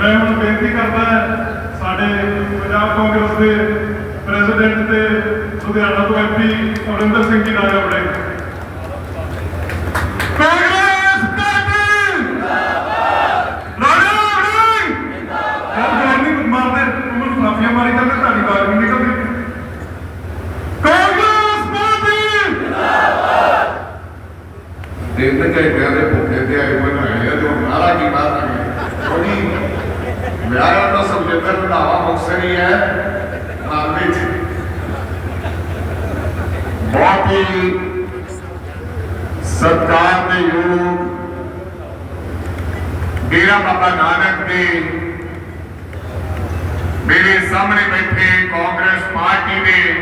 ਮੈਂ ਹੁਣ ਬੇਨਤੀ ਕਰਦਾ ਸਾਡੇ ਪੰਜਾਬ ਕਾਂਗਰਸ ਦੇ ਪ੍ਰੈਜ਼ੀਡੈਂਟ ਤੇ ਲੁਧਿਆਣਾ ਤੋਂ ਐਮਪੀ ਅਮਰਿੰਦਰ ਸਿੰਘ ਜੀ ਨਾਲ ਆਪਣੇ ਦਿਨ ਘੰਟਿਆਂ ਦੇ ਭੁੱਖੇ ਤੇ ਆਏ ਹੋਏ ਨੇ ਜੋ ਨਾਰਾ ਕੀ ਥੋੜੀ ਵਿਆਹ ਦਾ ਸਮਝੇਂਦਰ ਰੰਧਾਵਾ ਮੁਕਸਰੀ ਹੈ ਮਾਰਦੇ ਚ ਬਹੁਤ ਹੀ ਸਰਕਾਰ ਦੇ ਯੋਗ ਡੇਰਾ ਬਾਬਾ ਨਾਨਕ ਦੇ ਮੇਰੇ ਸਾਹਮਣੇ ਬੈਠੇ ਕਾਂਗਰਸ ਪਾਰਟੀ ਦੇ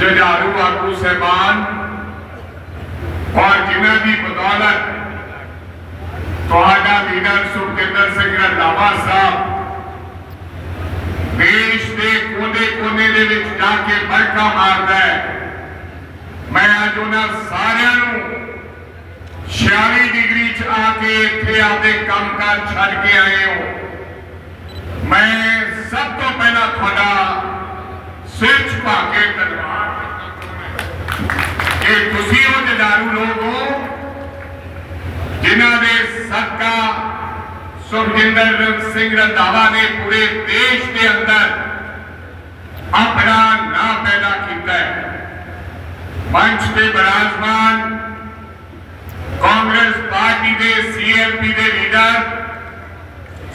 ਜਜਾਰੂ ਆਗੂ ਸਹਿਬਾਨ ਔਰ ਜਿਨ੍ਹਾਂ ਦੀ ਬਦੌਲਤ ਤੁਹਾਡਾ ਲੀਡਰ ਸੁਖਜਿੰਦਰ ਸਿੰਘ ਰੰਧਾਵਾ ਸਾਹਿਬ ਦੇਸ਼ ਦੇ ਕੋਨੇ-ਕੋਨੇ ਦੇ ਵਿੱਚ ਜਾ ਕੇ ਬੜਕਾ ਮਾਰਦਾ ਹੈ। ਮੈਂ ਅੱਜ ਉਹਨਾਂ ਸਾਰਿਆਂ ਨੂੰ 46 ਡਿਗਰੀ ਚ ਆ ਕੇ ਇੱਥੇ ਆਪਦੇ ਕੰਮਕਾਰ ਛੱਡ ਕੇ ਆਏ ਹੋ। ਮੈਂ ਸਭ ਤੋਂ ਪਹਿਲਾਂ ਤੁਹਾਡਾ ਸਿਰ ਝੁਕਾ ਕੇ ਧੰਨਵਾਦ। ਕਿ ਤੁਸੀਂ ਉਹ ਜਦਾਰੂ ਲੋਕ ਹੋ ਜਿਨ੍ਹਾਂ ਦੇ ਸਦਕਾ ਸੁਖਜਿੰਦਰ ਸਿੰਘ ਰੰਧਾਵਾ ਨੇ ਪੂਰੇ ਦੇਸ਼ ਦੇ ਅੰਦਰ ਆਪਣਾ ਨਾਮ ਪੈਦਾ ਕੀਤਾ ਹੈ ਮੰਚ ਤੇ ਬਰਾਜਮਾਨ ਕਾਂਗਰਸ ਪਾਰਟੀ ਦੇ ਸੀਐਮਪੀ ਦੇ ਲੀਡਰ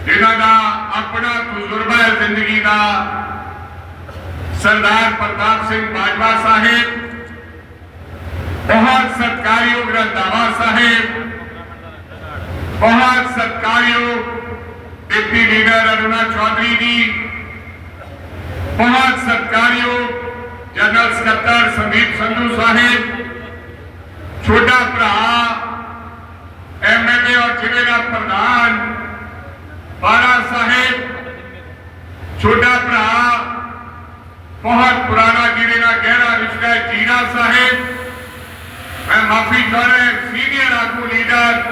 ਜਿਨ੍ਹਾਂ ਦਾ ਆਪਣਾ ਤਜਰਬਾ ਹੈ ਜ਼ਿੰਦਗੀ ਦਾ ਸਰਦਾਰ ਪ੍ਰਤਾਪ ਸਿੰਘ ਬਾਜਵਾ ਸਾਹਿਬ ਬਹੁਤ ਸਤਕਾਰਯੋਗ ਰੰਧਾਵਾ ਸਾਹਿਬ ਬਹੁਤ ਸਤਿਕਾਰਯੋਗ ਡਿਪਟੀ ਲੀਡਰ ਅਰੁਣਾ ਚੌਧਰੀ ਜੀ। ਬਹੁਤ ਸਤਕਾਰਯੋਗ ਜਨਰਲ ਸਕੱਤਰ ਸੰਦੀਪ ਸੰਧੂ ਸਾਹਿਬ। ਛੋਟਾ ਭਰਾ ਐਮਐਲਏ ਔਰ ਜ਼ਿਲ੍ਹੇ ਦਾ ਪ੍ਰਧਾਨ ਬਾਰਾ ਸਾਹਿਬ। ਛੋਟਾ ਭਰਾ, ਬਹੁਤ ਪੁਰਾਣਾ ਜਿਹਦੇ ਨਾਲ ਗਹਿਰਾ ਰਿਸ਼ਤਾ ਹੈ ਜੀਰਾ ਸਾਹਿਬ। ਮੈਂ ਮਾਫੀ ਚਾਹੁੰਦਾ ਸੀਨੀਅਰ ਆਗੂ ਲੀਡਰ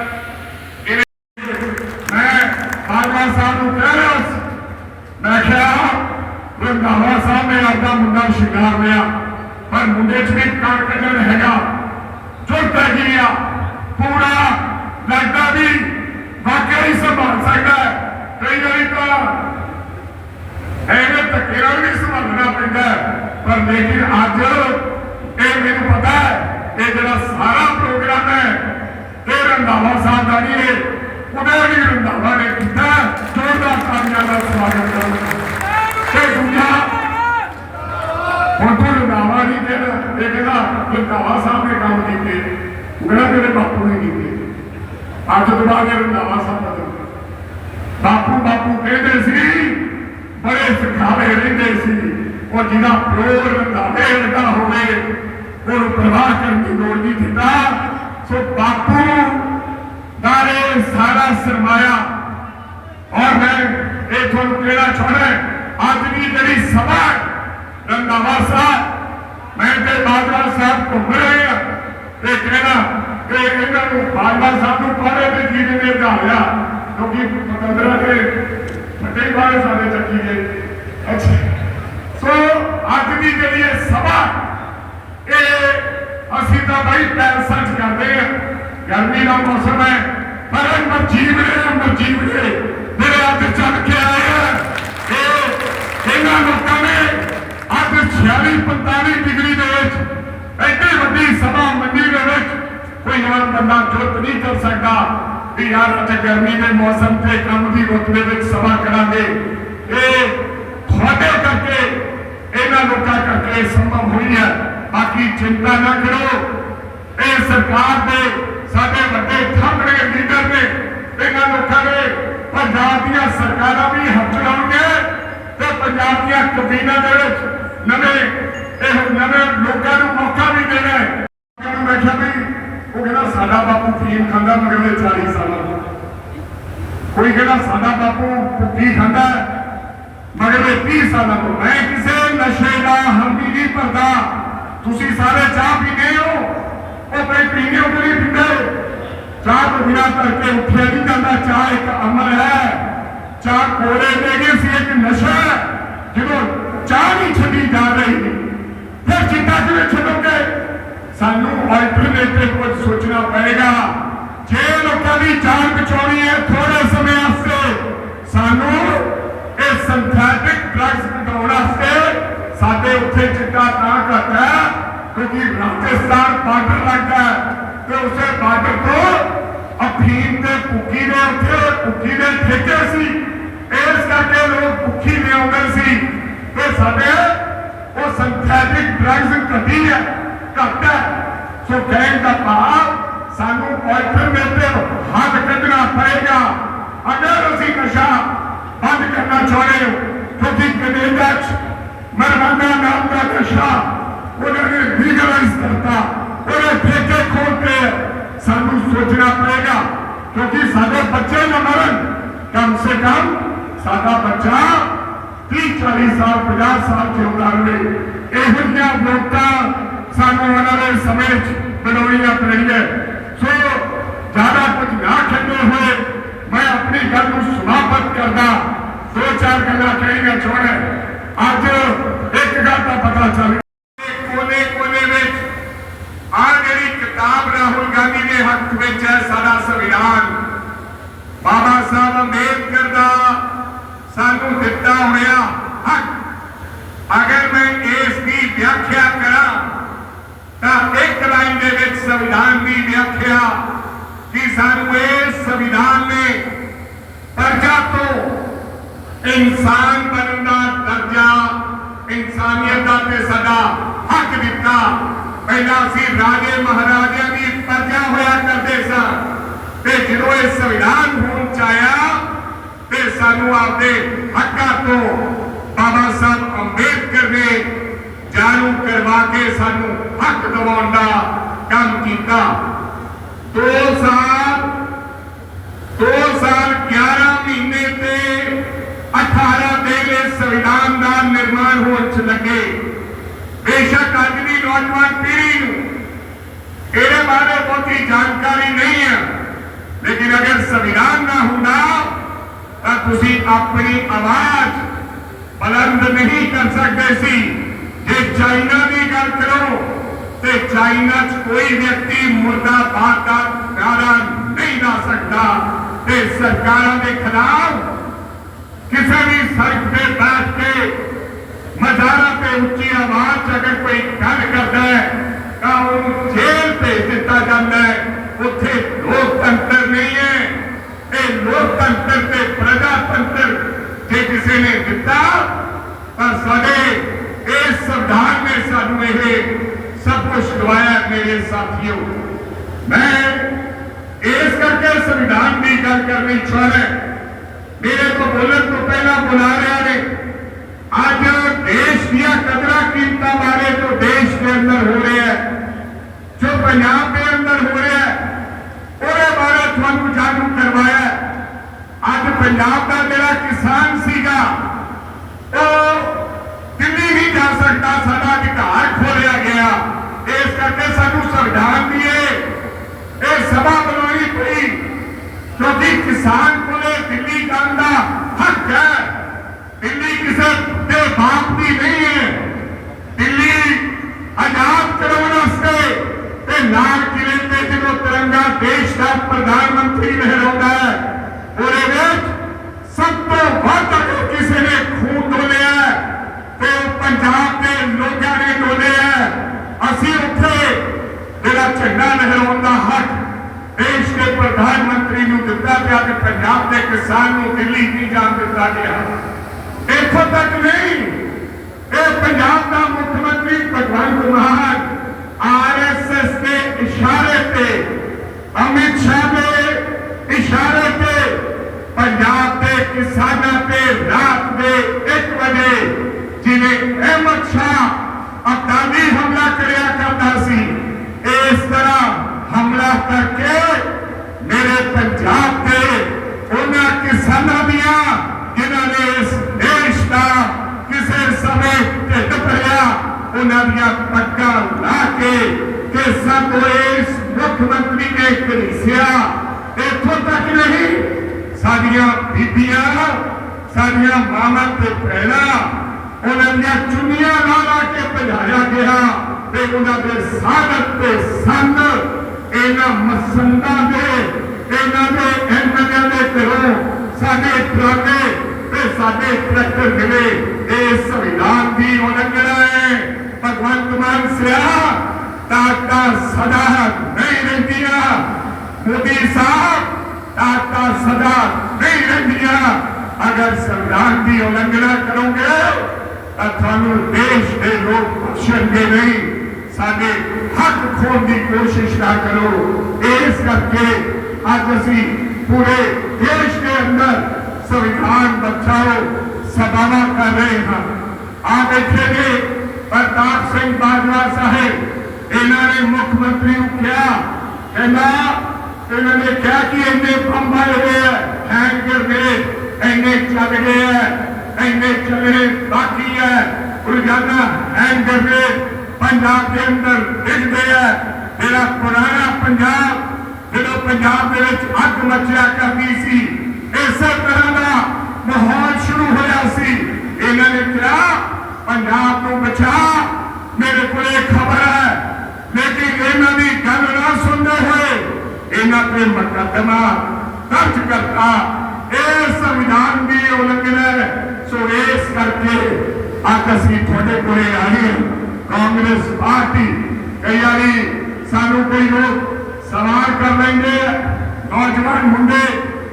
ਮੈਂ ਬਾਜਵਾ ਸਾਹਿਬ ਨੂੰ ਕਹਿ ਰਿਹਾ ਸੀ ਮੈਂ ਕਿਹਾ ਰੰਧਾਵਾ ਸਾਹਿਬ ਨੇ ਆਪਦਾ ਮੁੰਡਾ ਸ਼ਿਕਾਰ ਲਿਆ ਪਰ ਮੁੰਡੇ 'ਚ ਵੀ ਕਾਰ ਕੱਢਣ ਹੈਗਾ ਜੁਰਤ ਹੈਗੀ ਆ ਪੂਰਾ ਲੱਗਦਾ ਵੀ ਵਾਕਿਆ ਹੀ ਸੰਭਾਲ ਸਕਦਾ ਹੈ ਕਈ ਵਾਰੀ ਤਾਂ ਐਵੇਂ ਧੱਕੇ ਨਾਲ ਵੀ ਸੰਭਾਲਣਾ ਪੈਂਦਾ ਹੈ। ਪਰ ਲੇਕਿਨ ਅੱਜ ਇਹ ਮੈਨੂੰ ਪਤਾ ਹੈ ਇਹ ਜਿਹੜਾ ਸਾਰਾ ਪ੍ਰੋਗਰਾਮ ਹੈ ਇਹ ਰੰਧਾਵਾ ਸਾਹਿਬ ਦਾ ਨਹੀਂ ਹੈ ਉਹਨੇ ਵੀ ਰੰਧਾਵਾ ਨੇ ਕੀਤਾ ਜੋਰਦਾਰ ਤਾਲੀਆਂ ਨਾਲ ਸਵਾਗਤ ਕਰੋ ਤੇ ਦੂਜਾ, ਹੁਣ ਤੋਂ ਰੰਧਾਵਾ ਨਹੀਂ ਕਹਿੰਦਾ ਇਹ ਕਹਿੰਦਾ ਰੰਧਾਵਾ ਸਾਹਿਬ ਨੇ ਕੰਮ ਕੀਤੇ ਮੇਰਾ ਤੇਰੇ ਬਾਪੂ ਨੇ ਕੀਤੇ। ਅੱਜ ਤੋਂ ਬਾਅਦ ਰੰਧਾਵਾ ਸਾਹਿਬ ਦਾ ਬਾਪੂ ਬਾਪੂ ਕਹਿੰਦੇ ਸੀ, ਬੜੇ ਸਿਖਾਵੇ ਰਹਿੰਦੇ ਸੀ, ਉਹ ਜਿਹਦਾ ਪ੍ਰੋਗ ਰੰਧਾਵੇ ਲਗਾ ਹੋਵੇ, ਉਹਨੂੰ ਪ੍ਰਵਾਹ ਕਰਨ ਦੀ ਲੋੜ ਨਹੀਂ ਦਿੰਦਾ ਸੋ ਬਾਪੂ ਦਾ ਸਾਰਾ ਸਰਮਾਇਆ ਔਰ ਮੈਂ ਇਹ ਤੁਹਾਨੂੰ ਕਹਿਣਾ ਚਾਹੁੰਦਾ ਅੱਜ ਦੀ ਜਿਹੜੀ ਸਭਾ ਹੈ, ਰੰਧਾਵਾ ਸਾਹਿਬ ਮੈਂ ਤੇ ਬਾਜਵਾ ਸਾਹਿਬ ਘੁੰਮ ਰਹੇ ਆ ਤੇ ਕਹਿਣਾ ਕਿ ਇਹਨਾਂ ਨੂੰ ਬਾਜਵਾ ਸਾਹਿਬ ਨੂੰ ਪੜ੍ਹੇ ਤੇ ਜੀ ਨੇ ਢਾਲਿਆ ਕਿਉਂਕਿ ਪਤੰਦਰਾ ਦੇ ਵੱਡੇ ਬਾਰੇ ਸਾਡੇ ਚੱਕੀ ਗਏ ਅੱਛਾ। ਸੋ ਅੱਜ ਦੀ ਜਿਹੜੀ ਇਹ ਸਭਾ ਇਹ ਅਸੀਂ ਤਾਂ ਬਈ ਪੈਲਸਾਂ ਚ ਕਰਦੇ ਆ ਗਰਮੀ ਦਾ ਮੌਸਮ ਹੈ ਪਰ ਮਰਜੀਬ ਨੇ ਮਰਜੀਬ ਨੇ ਮੇਰੇ ਅੱਜ ਚੱਲ ਕੇ ਆਏ ਇਹ ਇਹਨਾਂ ਲੋਕਾਂ ਨੇ ਅੱਜ 46 45 ਡਿਗਰੀ ਦੇ ਵਿੱਚ ਐਡੀ ਵੱਡੀ ਸਭਾ ਮੰਡੀ ਦੇ ਵਿੱਚ ਕੋਈ ਆਮ ਬੰਦਾ ਜੁਰਤ ਨਹੀਂ ਕਰ ਸਕਦਾ ਵੀ ਯਾਰ ਅੱਜ ਗਰਮੀ ਦੇ ਮੌਸਮ ਤੇ ਕੰਮ ਦੀ ਰੁੱਤ ਦੇ ਵਿੱਚ ਸਭਾ ਕਰਾਂਗੇ। ਇਹ ਤੁਹਾਡੇ ਕਰਕੇ ਇਹਨਾਂ ਲੋਕਾਂ ਕਰਕੇ ਸੰਭਵ ਹੋਈ ਹੈ। ਬਾਕੀ ਚਿੰਤਾ ਨਾ ਕਰੋ। ਇਹ ਸਰਕਾਰ ਦੇ ਸਾਡੇ ਵੱਡੇ ਥੰਬੜੇ ਲੀਡਰ ਨੇ ਇਹਨਾਂ ਲੋਕਾਂ ਨੇ ਪੰਜਾਬ ਦੀਆਂ ਸਰਕਾਰਾਂ ਵੀ ਹੱਥ ਲਾਉਣਗੇ ਤੇ ਪੰਜਾਬ ਦੀਆਂ ਕਬੀਨਾ ਦੇ ਵਿੱਚ ਨਵੇਂ, ਇਹ ਨਵੇਂ ਲੋਕਾਂ ਨੂੰ ਮੌਕਾ ਵੀ ਦੇਣਾ ਹੈ। ਨੂੰ ਮੈਂ ਵੀ ਉਹ ਕਹਿੰਦਾ, ਸਾਡਾ ਬਾਪੂ ਫੀਮ ਖਾਂਦਾ ਮਗਰਲੇ 40 ਸਾਲਾਂ ਤੋਂ? ਕੋਈ ਕਹਿੰਦਾ, ਸਾਡਾ ਬਾਪੂ ਭੁੱਕੀ ਖਾਂਦਾ ਮਗਰਲੇ 30 ਸਾਲਾਂ ਤੋਂ? ਮੈਂ ਕਿਸੇ ਨਸ਼ੇ ਦਾ ਹਮੀ ਨਹੀਂ ਭਰਦਾ। ਤੁਸੀਂ ਸਾਰੇ ਚਾਹ ਪੀਂਦੇ ਹੋ, ਉਹ ਬਈ ਪੀਂਦੇ ਹੋ ਕਿ ਨਹੀਂ ਪੀਂਦੇ। ਚਾਹ ਤੋਂ ਬਿਨਾਂ ਕਰਕੇ ਉੱਠਿਆ ਨਹੀਂ ਜਾਂਦਾ। ਚਾਹ ਇੱਕ ਅਮਲ ਹੈ। ਚਾਹ ਕੋਲੇ ਦੇ ਸੀ ਇੱਕ ਨਸ਼ਾ ਜਦੋਂ ਚਾਹ ਨਹੀਂ ਛੱਡੀ ਜਾ ਰਹੀ, ਫਿਰ ਚਿੱਟਾ ਕਿਵੇਂ ਛੱਡੋਗੇ? ਸਾਨੂੰ ਆਲਟਰਨੇਟਿਵ ਕੁਝ ਸੋਚਣਾ ਪਏਗਾ। ਜੇ ਲੋਕਾਂ ਦੀ ਜਾਨ ਬਚਾਉਣੀ ਹੈ ਥੋੜੇ ਸਮੇਂ ਵਾਸਤੇ, ਸਾਨੂੰ ਇਹ ਸਿੰਥੈਟਿਕ ਡਰੱਗਸ ਘਟਾਉਣ ਵਾਸਤੇ ਸਾਡੇ ਉੱਥੇ ਚਿੱਟਾ ਤਾਂ ਘੱਟ ਕਿਉਂਕਿ ਰਾਜਸਥਾਨ ਬਾਰਡਰ ਲੱਗਦਾ ਹੈ ਤੇ ਉਸੇ ਬਾਰਡਰ ਤੋਂ ਅਫੀਮ ਤੇ ਭੁੱਕੀ ਦੇ ਉੱਥੇ ਭੁੱਕੀ ਦੇ ਠੇਕੇ ਸੀ ਇਸ ਕਰਕੇ ਲੋਕ ਭੁੱਕੀ ਲਿਆਉਂਦੇ ਸੀ ਤੇ ਸਾਡੇ ਉਹ ਸਿੰਥੈਟਿਕ ਡਰੱਗਸ ਘਟੀ ਹੈ ਘੱਟ ਹੈ ਸੋ ਕਹਿਣ ਦਾ ਭਾਵ ਸਾਨੂੰ ਆਲਟਰਨੇਟਿਵ ਹੱਲ ਕੱਢਣਾ ਪਏਗਾ ਅਗਰ ਅਸੀਂ ਨਸ਼ਾ ਬੰਦ ਕਰਨਾ ਚਾਹੁੰਦੇ ਹੋ ਕਿਉਂਕਿ ਕੈਨੇਡਾ ਚ ਮਰਵਾਨਾ ਨਾਮ ਦਾ ਨਸ਼ਾ ਉਹਨਾਂ ਨੇ ਲੀਗਲਾਈਜ਼ ਕਰਤਾ ਉਹਨੇ ਠੇਕੇ ਖੋਲਤੇ ਸਾਨੂੰ ਸੋਚਣਾ ਪਏਗਾ ਕਿਉਂਕਿ ਸਾਡੇ ਬੱਚੇ ਨਾ ਮਰਨ। ਕਮ ਸੇ ਕਮ ਸਾਡਾ ਬੱਚਾ 30 40 ਸਾਲ 50 ਸਾਲ ਜਿਉਂਦਾ ਰਹੇ ਇਹੋ ਜਿਹੀਆਂ ਵੋਟਾਂ ਸਾਨੂੰ ਉਹਨਾਂ ਦੇ ਸਮੇਂ 'ਚ ਬਣਾਉਣੀਆਂ ਪੈਣੀਆਂ ਸੋ ਜ਼ਿਆਦਾ ਕੁਝ ਨਾ ਖੰਡੇ ਹੋਏ ਮੈਂ ਆਪਣੀ ਗੱਲ ਨੂੰ ਸਮਾਪਤ ਕਰਦਾ। ਦੋ ਚਾਰ ਗੱਲਾਂ ਕਹਿਣੀਆਂ ਚਾਹੁੰਦਾ। ਅੱਜ ਇੱਕ ਗੱਲ ਦਾ ਪਤਾ ਚੱਲ ਕੋਨੇ ਕੋਨੇ ਵਿੱਚ ਆ ਜਿਹੜੀ ਕਿਤਾਬ ਰਾਹੁਲ ਗਾਂਧੀ ਦੇ ਹੱਕ ਵਿੱਚ ਹੈ ਸਾਡਾ ਸੰਵਿਧਾਨ। ਬਾਬਾ ਸਾਹਿਬ ਅੰਬੇਦਕਰ ਦਾ ਸਾਨੂੰ ਦਿੱਤਾ ਹੋਇਆ ਹੱਕ। ਅਗਰ ਮੈਂ ਇਸ ਦੀ ਵਿਆਖਿਆ ਕਰਾਂ, ਤਾਂ ਇੱਕ ਲਾਈਨ ਦੇ ਵਿੱਚ ਸੰਵਿਧਾਨ ਦੀ ਵਿਆਖਿਆ ਕਿ ਸਾਨੂੰ ਇਸ ਸੰਵਿਧਾਨ ਨੇ ਪ੍ਰਜਾ ਤੋਂ ਇਨਸਾਨ ਬਣਨ ਦਾ ਦਰਜਾ, ਇਨਸਾਨੀਅਤ ਦਾ ਤੇ ਸਾਡਾ ਹੱਕ ਦਿੱਤਾ। ਪਹਿਲਾਂ ਅਸੀਂ ਰਾਜੇ ਮਹਾਰਾਜਿਆਂ ਦੀ ਪ੍ਰਜਾ ਹੋਇਆ ਕਰਦੇ ਸਾਂ। ਤੇ ਜਦੋਂ ਇਹ ਸੰਵਿਧਾਨ ਹੋਣ ਚ ਆਇਆ, ਤੇ ਸਾਨੂੰ ਆਪਦੇ ਹੱਕਾਂ ਤੋਂ ਬਾਬਾ ਸਾਹਿਬ ਅੰਬੇਦਕਰ ਨੇ ਜਾਣੂ ਕਰਵਾ ਕੇ ਸਾਨੂੰ ਹੱਕ ਦਿਵਾਉਣ ਦਾ ਕੰਮ ਕੀਤਾ। ਦੋ ਸਾਲ ਦੋ ਸਾਲ 11 ਮਹੀਨੇ ਤੇ 18 ਦਿਨ ਇਸ ਸੰਵਿਧਾਨ ਦਾ ਨਿਰਮਾਣ ਹੋਣ ਚ ਲੱਗੇ ਬੇਸ਼ੱਕ ਅੱਜ ਦੀ ਨੌਜਵਾਨ ਪੀੜ੍ਹੀ ਨੂੰ ਇਹਦੇ ਬਾਰੇ ਬਹੁਤੀ ਜਾਣਕਾਰੀ ਨਹੀਂ ਹੈ ਲੇਕਿਨ ਅਗਰ ਸੰਵਿਧਾਨ ਨਾ ਹੁੰਦਾ ਤਾਂ ਤੁਸੀਂ ਆਪਣੀ ਆਵਾਜ਼ ਬੁਲੰਦ ਨਹੀਂ ਕਰ ਸਕਦੇ ਸੀ ਜੇ ਚਾਈਨਾ ਦੀ ਗੱਲ ਕਰੋ ਤੇ ਚਾਈਨਾ 'ਚ ਕੋਈ ਵਿਅਕਤੀ ਮੁਰਦਾਬਾਦ ਦਾ ਨਾਰਾ ਨਹੀਂ ਲਾ ਸਕਦਾ ਤੇ ਸਰਕਾਰਾਂ ਦੇ ਖਿਲਾਫ ਕਿਸੇ ਵੀ ਸੜਕ ਤੇ ਬੈਠ ਕੇ ਮਜ਼ਾਰਾਂ ਤੇ ਉੱਚੀ ਆਵਾਜ਼ 'ਚ ਅਗਰ ਕੋਈ ਗੱਲ ਕਰਦਾ ਹੈ ਤਾਂ ਉਹਨੂੰ ਜੇਲ੍ਹ ਭੇਜ ਦਿੱਤਾ ਜਾਂਦਾ ਹੈ ਉੱਥੇ ਲੋਕਤੰਤਰ ਨਹੀਂ ਹੈ ਇਹ ਲੋਕਤੰਤਰ ਤੇ ਪ੍ਰਜਾਤੰਤਰ ਜੇ ਕਿਸੇ ਨੇ ਦਿੱਤਾ ਤਾਂ ਸਾਡੇ ਇਸ ਸੰਵਿਧਾਨ ਨੇ ਸਾਨੂੰ ਇਹ ਸਭ ਕੁਝ ਦਵਾਇਆ ਮੇਰੇ ਸਾਥੀਓ ਮੈਂ ਇਸ ਕਰਕੇ ਸੰਵਿਧਾਨ ਦੀ ਗੱਲ ਕਰਨੀ ਚਾਹੁੰਦਾ ਮੇਰੇ ਤੋਂ ਬੋਲਣ ਤੋਂ ਪਹਿਲਾਂ ਬੁਲਾ ਰਿਹਾ ਨੇ ਅੱਜ ਦੇਸ਼ ਦੀਆਂ ਕਦਰਾਂ ਕੀਮਤਾਂ ਬਾਰੇ ਜੋ ਦੇਸ਼ ਦੇ ਅੰਦਰ ਹੋ ਰਿਹਾ ਹੈ ਜੋ ਪੰਜਾਬ ਦੇ ਅੰਦਰ ਹੋ ਰਿਹਾ ਹੈ ਉਹਦੇ ਬਾਰੇ ਤੁਹਾਨੂੰ ਜਾਣੂ ਕਰਵਾਇਆ ਹੈ। ਅੱਜ ਪੰਜਾਬ ਦਾ ਜਿਹੜਾ ਕਿਸਾਨ ਸੀਗਾ ਉਹ ਦਿੱਲੀ ਨਹੀਂ ਜਾ ਸਕਦਾ ਸਾਡਾ ਅਧਿਕਾਰ ਖੋਲਿਆ ਗਿਆ ਇਸ ਕਰਕੇ ਸਾਨੂੰ ਸੰਵਿਧਾਨ ਦੀ ਇਹ ਇਹ ਸਭਾ ਬਣਾਉਣੀ ਪਈ ਕਿਉਂਕਿ ਕਿਸਾਨ ਕੋਲੇ ਦਿੱਲੀ ਜਾਣ ਦਾ ਹੱਕ ਹੈ ਦਿੱਲੀ ਕਿਸੇ ਦੇ ਬਾਪ ਦੀ ਨਹੀਂ ਹੈ ਦਿੱਲੀ ਆਜ਼ਾਦ ਕਰਾਉਣ ਵਾਸਤੇ ਤੇ ਲਾਲ ਕਿਲੇ ਤੇ ਜਦੋਂ ਤਿਰੰਗਾ ਦੇਸ਼ ਦਾ ਪ੍ਰਧਾਨ ਮੰਤਰੀ ਲਹਿਰਾਉਂਦਾ ਹੈ ਉਹਦੇ ਵਿੱਚ ਸਭ ਤੋਂ ਵੱਧ ਅਗਰ ਕਿਸੇ ਨੇ ਖੂਨ ਡੋਲਿਆ ਹੈ, ਤੇ ਉਹ ਪੰਜਾਬ ਦੇ ਲੋਕਾਂ ਨੇ ਡੋਲਿਆ ਹੈ। ਅਸੀਂ ਉੱਥੇ ਜਿਹੜਾ ਝੰਡਾ ਲਹਿਰਾਉਣ ਦਾ ਹੱਕ ਦੇਸ਼ ਦੇ ਪ੍ਰਧਾਨ ਮੰਤਰੀ ਨੂੰ ਦਿੱਤਾ ਗਿਆ ਕਿ ਪੰਜਾਬ ਦੇ ਕਿਸਾਨ ਨੂੰ ਦਿੱਲੀ ਨਹੀਂ ਜਾਣ ਦਿੱਤਾ ਗਿਆ ਇੱਥੋਂ ਤੱਕ ਨਹੀਂ। ਇਹ ਪੰਜਾਬ ਦਾ ਮੁੱਖ ਮੰਤਰੀ ਭਗਵੰਤ ਮਾਨ ਆਰਐਸਐਸ ਦੇ ਇਸ਼ਾਰੇ ਤੇ, ਅਮਿਤ ਸ਼ਾਹ ਦੇ ਇਸ਼ਾਰੇ ਤੇ, ਪੰਜਾਬ ਦੇ ਕਿਸਾਨਾਂ ਤੇ ਰਾਤ ਦੇ 1 ਵਜੇ ਜਿਵੇਂ ਅਹਿਮਦ ਸ਼ਾਹ ਅਫਗਾਨੀ ਹਮਲਾ ਕਰਿਆ ਕਰਦਾ ਸੀ, ਇਸ ਤਰ੍ਹਾਂ ਹਮਲਾ ਕਰਕੇ ਮੇਰੇ ਪੰਜਾਬ ਦੇ ਉਹਨਾਂ ਕਿਸਾਨਾਂ ਦੀਆਂ ਜਿਨ੍ਹਾਂ ਨੇ ਇਸ ਦੇਸ਼ ਦਾ ਕਿਸੇ ਸਮੇਂ ਢਿੱਡ ਭਰਿਆ, ਉਹਨਾਂ ਦੀਆਂ ਪੱਗਾਂ ਲਾ ਕੇ ਕਿ ਸਭ ਇਸ ਮੁੱਖ ਮੰਤਰੀ ਨੇ ਕਰੀਸਿਆ ਇੱਥੋਂ ਤੱਕ ਨਹੀਂ, ਸਾਡੀਆਂ ਬੀਬੀਆਂ, ਸਾਡੀਆਂ ਮਾਵਾਂ ਤੇ ਭੈਣਾਂ, ਉਹਨਾਂ ਦੀਆਂ ਚੁੰਨੀਆਂ ਲਾ ਲਾ ਕੇ ਭਜਾਇਆ ਗਿਆ ਤੇ ਉਹਨਾਂ ਦੇ ਸਾਧਕ ਤੇ ਸੰਗ ਇਹਨਾਂ ਮਸੰਦਾਂ ਦੇ, ਇਹਨਾਂ ਦੇ ਐਮਐਲਏ ਦੇ ਘਰੋਂ ਸਾਡੇ ਟਰਾਲੇ ਤੇ ਸਾਡੇ ਟਰੈਕਟਰ ਮਿਲੇ ਇਹ ਸੰਵਿਧਾਨ ਦੀ ਉਲੰਘਣਾ ਹੈ। ਭਗਵੰਤ ਮਾਨ ਸਿਆ ਤਾਕਾ ਸਦਾ ਨਹੀਂ ਰਹਿੰਦੀਆਂ। ਮੋਦੀ ਸਾਹਿਬ ਤਾਕਾ ਸਦਾ ਨਹੀਂ ਰਹਿੰਦੀਆਂ। ਅਗਰ ਸੰਵਿਧਾਨ ਦੀ ਉਲੰਘਣਾ ਕਰੋਗੇ, ਤਾਂ ਤੁਹਾਨੂੰ ਦੇਸ਼ ਦੇ ਲੋਕ ਬਖਸ਼ਣਗੇ ਨਹੀਂ। ਸਾਡੇ ਹੱਕ ਖੋਣ ਦੀ ਕੋਸ਼ਿਸ਼ ਨਾ ਕਰੋ। ਇਸ ਕਰਕੇ ਅੱਜ ਅਸੀਂ ਪੂਰੇ ਦੇਸ਼ ਦੇ ਅੰਦਰ ਸੰਵਿਧਾਨ ਬਚਾਓ, ਸਭਾਵਾਂ ਕਰ ਰਹੇ ਹਾਂ। ਆ ਬੈਠੇ ਨੇ ਪ੍ਰਤਾਪ ਸਿੰਘ ਬਾਜਵਾ ਸਾਹਿਬ। ਇਹਨਾਂ ਨੇ ਮੁੱਖ ਮੰਤਰੀ ਨੂੰ ਕਿਹਾ, ਕਹਿੰਦਾ, ਇਹਨਾਂ ਨੇ ਕਿਹਾ ਕਿ ਇੰਨੇ ਬੰਬ ਆਏ ਹੋਏ ਆ ਹੈਂਗਰ ਗਏ ਇੰਨੇ ਚੱਲ ਗਏ ਆ ਇੰਨੇ ਚੱਲਣੇ ਬਾਕੀ ਹੈ ਰੋਜ਼ਾਨਾ ਹੈਂਗਰ ਗਏ ਪੰਜਾਬ ਦੇ ਅੰਦਰ ਦਿਖਦੇ ਆ ਜਿਹੜਾ ਪੰਜਾਬ ਜਦੋਂ ਪੰਜਾਬ ਦੇ ਵਿੱਚ ਅੱਗ ਮੱਚਿਆ ਕਰਦੀ ਸੀ, ਇਸੇ ਤਰ੍ਹਾਂ ਦਾ ਮਾਹੌਲ ਸ਼ੁਰੂ ਹੋਇਆ ਸੀ। ਇਹਨਾਂ ਨੇ ਕਿਹਾ, ਪੰਜਾਬ ਨੂੰ ਬਚਾ, ਮੇਰੇ ਕੋਲ ਇਹ ਖਬਰ ਹੈ। ਲੇਕਿਨ ਇਹਨਾਂ ਦੀ ਗੱਲ ਨਾ ਸੁਣਦੇ ਹੋਏ ਇਹਨਾਂ ਤੇ ਮੁਕੱਦਮਾ ਦਰਜ ਕਰਤਾ। ਇਹ ਸੰਵਿਧਾਨ ਦੀ ਉਲੰਘਣਾ ਹੈ। ਸੋ ਇਸ ਕਰਕੇ ਅੱਜ ਅਸੀਂ ਤੁਹਾਡੇ ਕੋਲੇ ਆਏ ਹਾਂ। ਕਾਂਗਰਸ ਪਾਰਟੀ ਕਈ ਵਾਰੀ ਸਾਨੂੰ ਕੋਈ ਲੋਕ ਸਵਾਲ ਕਰ ਲੈਂਦੇ ਆ, ਨੌਜਵਾਨ ਮੁੰਡੇ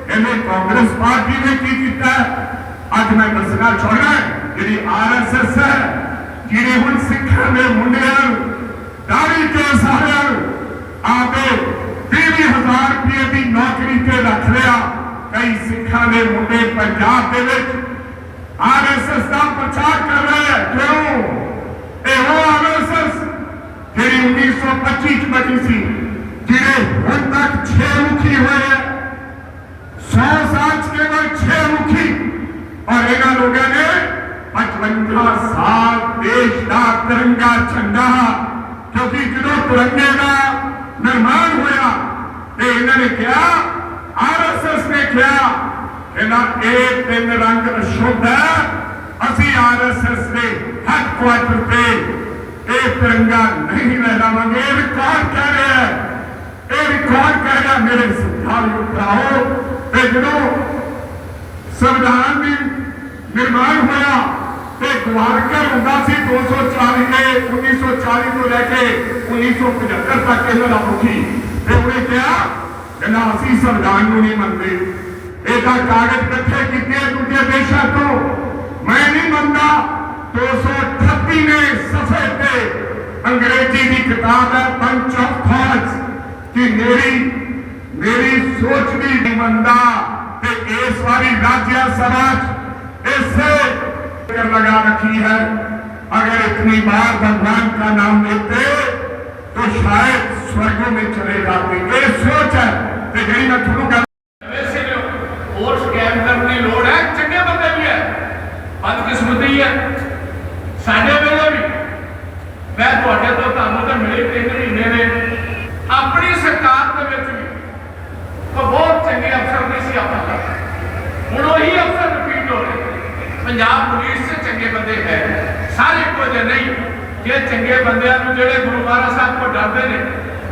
ਇਹਨੇ ਕਾਂਗਰਸ ਪਾਰਟੀ ਨੇ ਕੀ ਕੀਤਾ ਅੱਜ ਮੈਂ ਦੱਸਣਾ ਚਾਹੁੰਦਾ ਜਿਹੜੀ ਆਰਐਸਐਸ ਹੈ ਜਿਹੜੇ ਹੁਣ ਸਿੱਖਾਂ ਦੇ ਮੁੰਡਿਆਂ ਨੂੰ ਦਾੜੀ ਕੇ ਸਾਰਿਆਂ ਨੂੰ ਆਪੇ 20000 ਰੁਪਏ ਦੀ ਨੌਕਰੀ ਤੇ ਰੱਖ ਲਿਆ ਕਈ ਸਿੱਖਾਂ ਦੇ ਮੁੰਡੇ ਪੰਜਾਬ ਦੇ ਵਿੱਚ ਆਰਐਸਐਸ ਦਾ ਪ੍ਰਚਾਰ ਕਰ ਰਹੇ ਹੈ ਕਿਉਂ ਇਹ ਉਹ ਆਰਐਸਐਸ ਜਿਹੜੀ 1925 ਚ ਬਣੀ ਸੀ ਜਿਹੜੇ ਹੁਣ ਤੱਕ 6 ਮੁਖੀ ਹੋਏ ਹੈ 100 ਸਾਲ ਚ ਕੇਵਲ 6 ਮੁਖੀ ਔਰ ਇਹਨਾਂ ਲੋਕਾਂ ਨੇ 55 ਸਾਲ ਦੇਸ਼ ਦਾ ਤਿਰੰਗਾ ਝੰਡਾ ਕਿਉਂਕਿ ਜਦੋਂ ਤਿਰੰਗੇ ਦਾ ਨਿਰਮਾਣ ਹੋਇਆ ਤੇ ਇਹਨਾਂ ਨੇ ਕਿਹਾ ਆਰਐਸਐਸ ਨੇ ਕਿਹਾ ਇਹਨਾਂ ਇਹ ਤਿੰਨ ਰੰਗ ਅਸ਼ੁੱਧ ਹੈ ਅਸੀਂ ਆਰਐਸਐਸ ਦੇ ਹੈਡਕੁਆਟਰ ਤੇ ਇਹ ਤਿਰੰਗਾ ਨਹੀਂ ਲਹਿਰਾਵਾਂਗੇ ਇਹ ਰਿਕਾਰਡ ਕਹਿ ਰਿਹਾ ਹੈ ਇਹ ਰਿਕਾਰਡ ਕਹਿ ਰਿਹਾ ਮੇਰੇ ਸਿੱਖਾਂ ਭਰਾਓ ਤੇ ਜਦੋਂ ਸੰਵਿਧਾਨ ਦੀ ਨਿਰਮਾਣ ਹੋਇਆ ਤੇ ਗਵਾਰਕਰ ਹੁੰਦਾ ਸੀ 240 ਦੇ 1940 ਤੋਂ ਲੈ ਕੇ 1975 ਤੱਕ ਇਹਨਾਂ ਦਾ ਮੁਖੀ ਤੇ ਉਹਨੇ ਕਿਹਾ ਕਹਿੰਦਾ ਅਸੀਂ ਸੰਵਿਧਾਨ ਨੂੰ ਨਹੀਂ ਮੰਨਦੇ ਇਹ ਤਾਂ ਕਾਗਜ਼ ਇਕੱਠੇ ਕੀਤੇ ਦੂਜੇ ਦੇਸ਼ਾਂ ਤੋਂ ਮੈਂ ਨਹੀਂ ਮੰਨਦਾ 238 ਨੇ ਸਫੇ ਤੇ ਅੰਗਰੇਜ਼ੀ ਦੀ ਕਿਤਾਬ ਹੈ ਪੰਚ ਆਫ ਥਾਟਸ ਕਿ ਮੇਰੀ ਮੇਰੀ ਸੋਚ ਵੀ ਨਹੀਂ ਮੰਨਦਾ ਤੇ ਇਸ ਵਾਰੀ ਰਾਜਿਆ ਸਭਾ 'ਚ ਇਸੇ कर लगा रखी है अगर इतनी बार भगवान का नाम लेते तो शायद स्वर्गों में चले जाते ये सोच है कि यही मैं थोड़ा कर ਵੈਸੇ ਵੀ ਹੋਰ ਸਕੈਮ ਕਰਨ ਦੀ ਲੋੜ ਹੈ ਚੰਗੇ ਬੰਦੇ ਵੀ ਹੈ ਬਦਕਿਸਮਤੀ ਹੈ ਸਾਡੇ ਵੇਲੇ ਵੀ ਮੈਂ ਤੁਹਾਡੇ ਤੋਂ ਤੁਹਾਨੂੰ ਤਾਂ ਮਿਲੇ ਤਿੰਨ ਮਹੀਨੇ ਨੇ ਆਪਣੀ ਸਰਕਾਰ ਪੰਜਾਬ ਪੁਲਿਸ 'ਚ ਚੰਗੇ ਬੰਦੇ ਹੈ। ਸਾਰੇ ਇੱਕੋ ਨਹੀਂ। ਜੇ ਚੰਗੇ ਬੰਦਿਆਂ ਨੂੰ ਜਿਹੜੇ ਗੁਰੂ ਮਹਾਰਾਜ ਸਾਹਿਬ ਕੋਲ ਡਰਦੇ ਨੇ,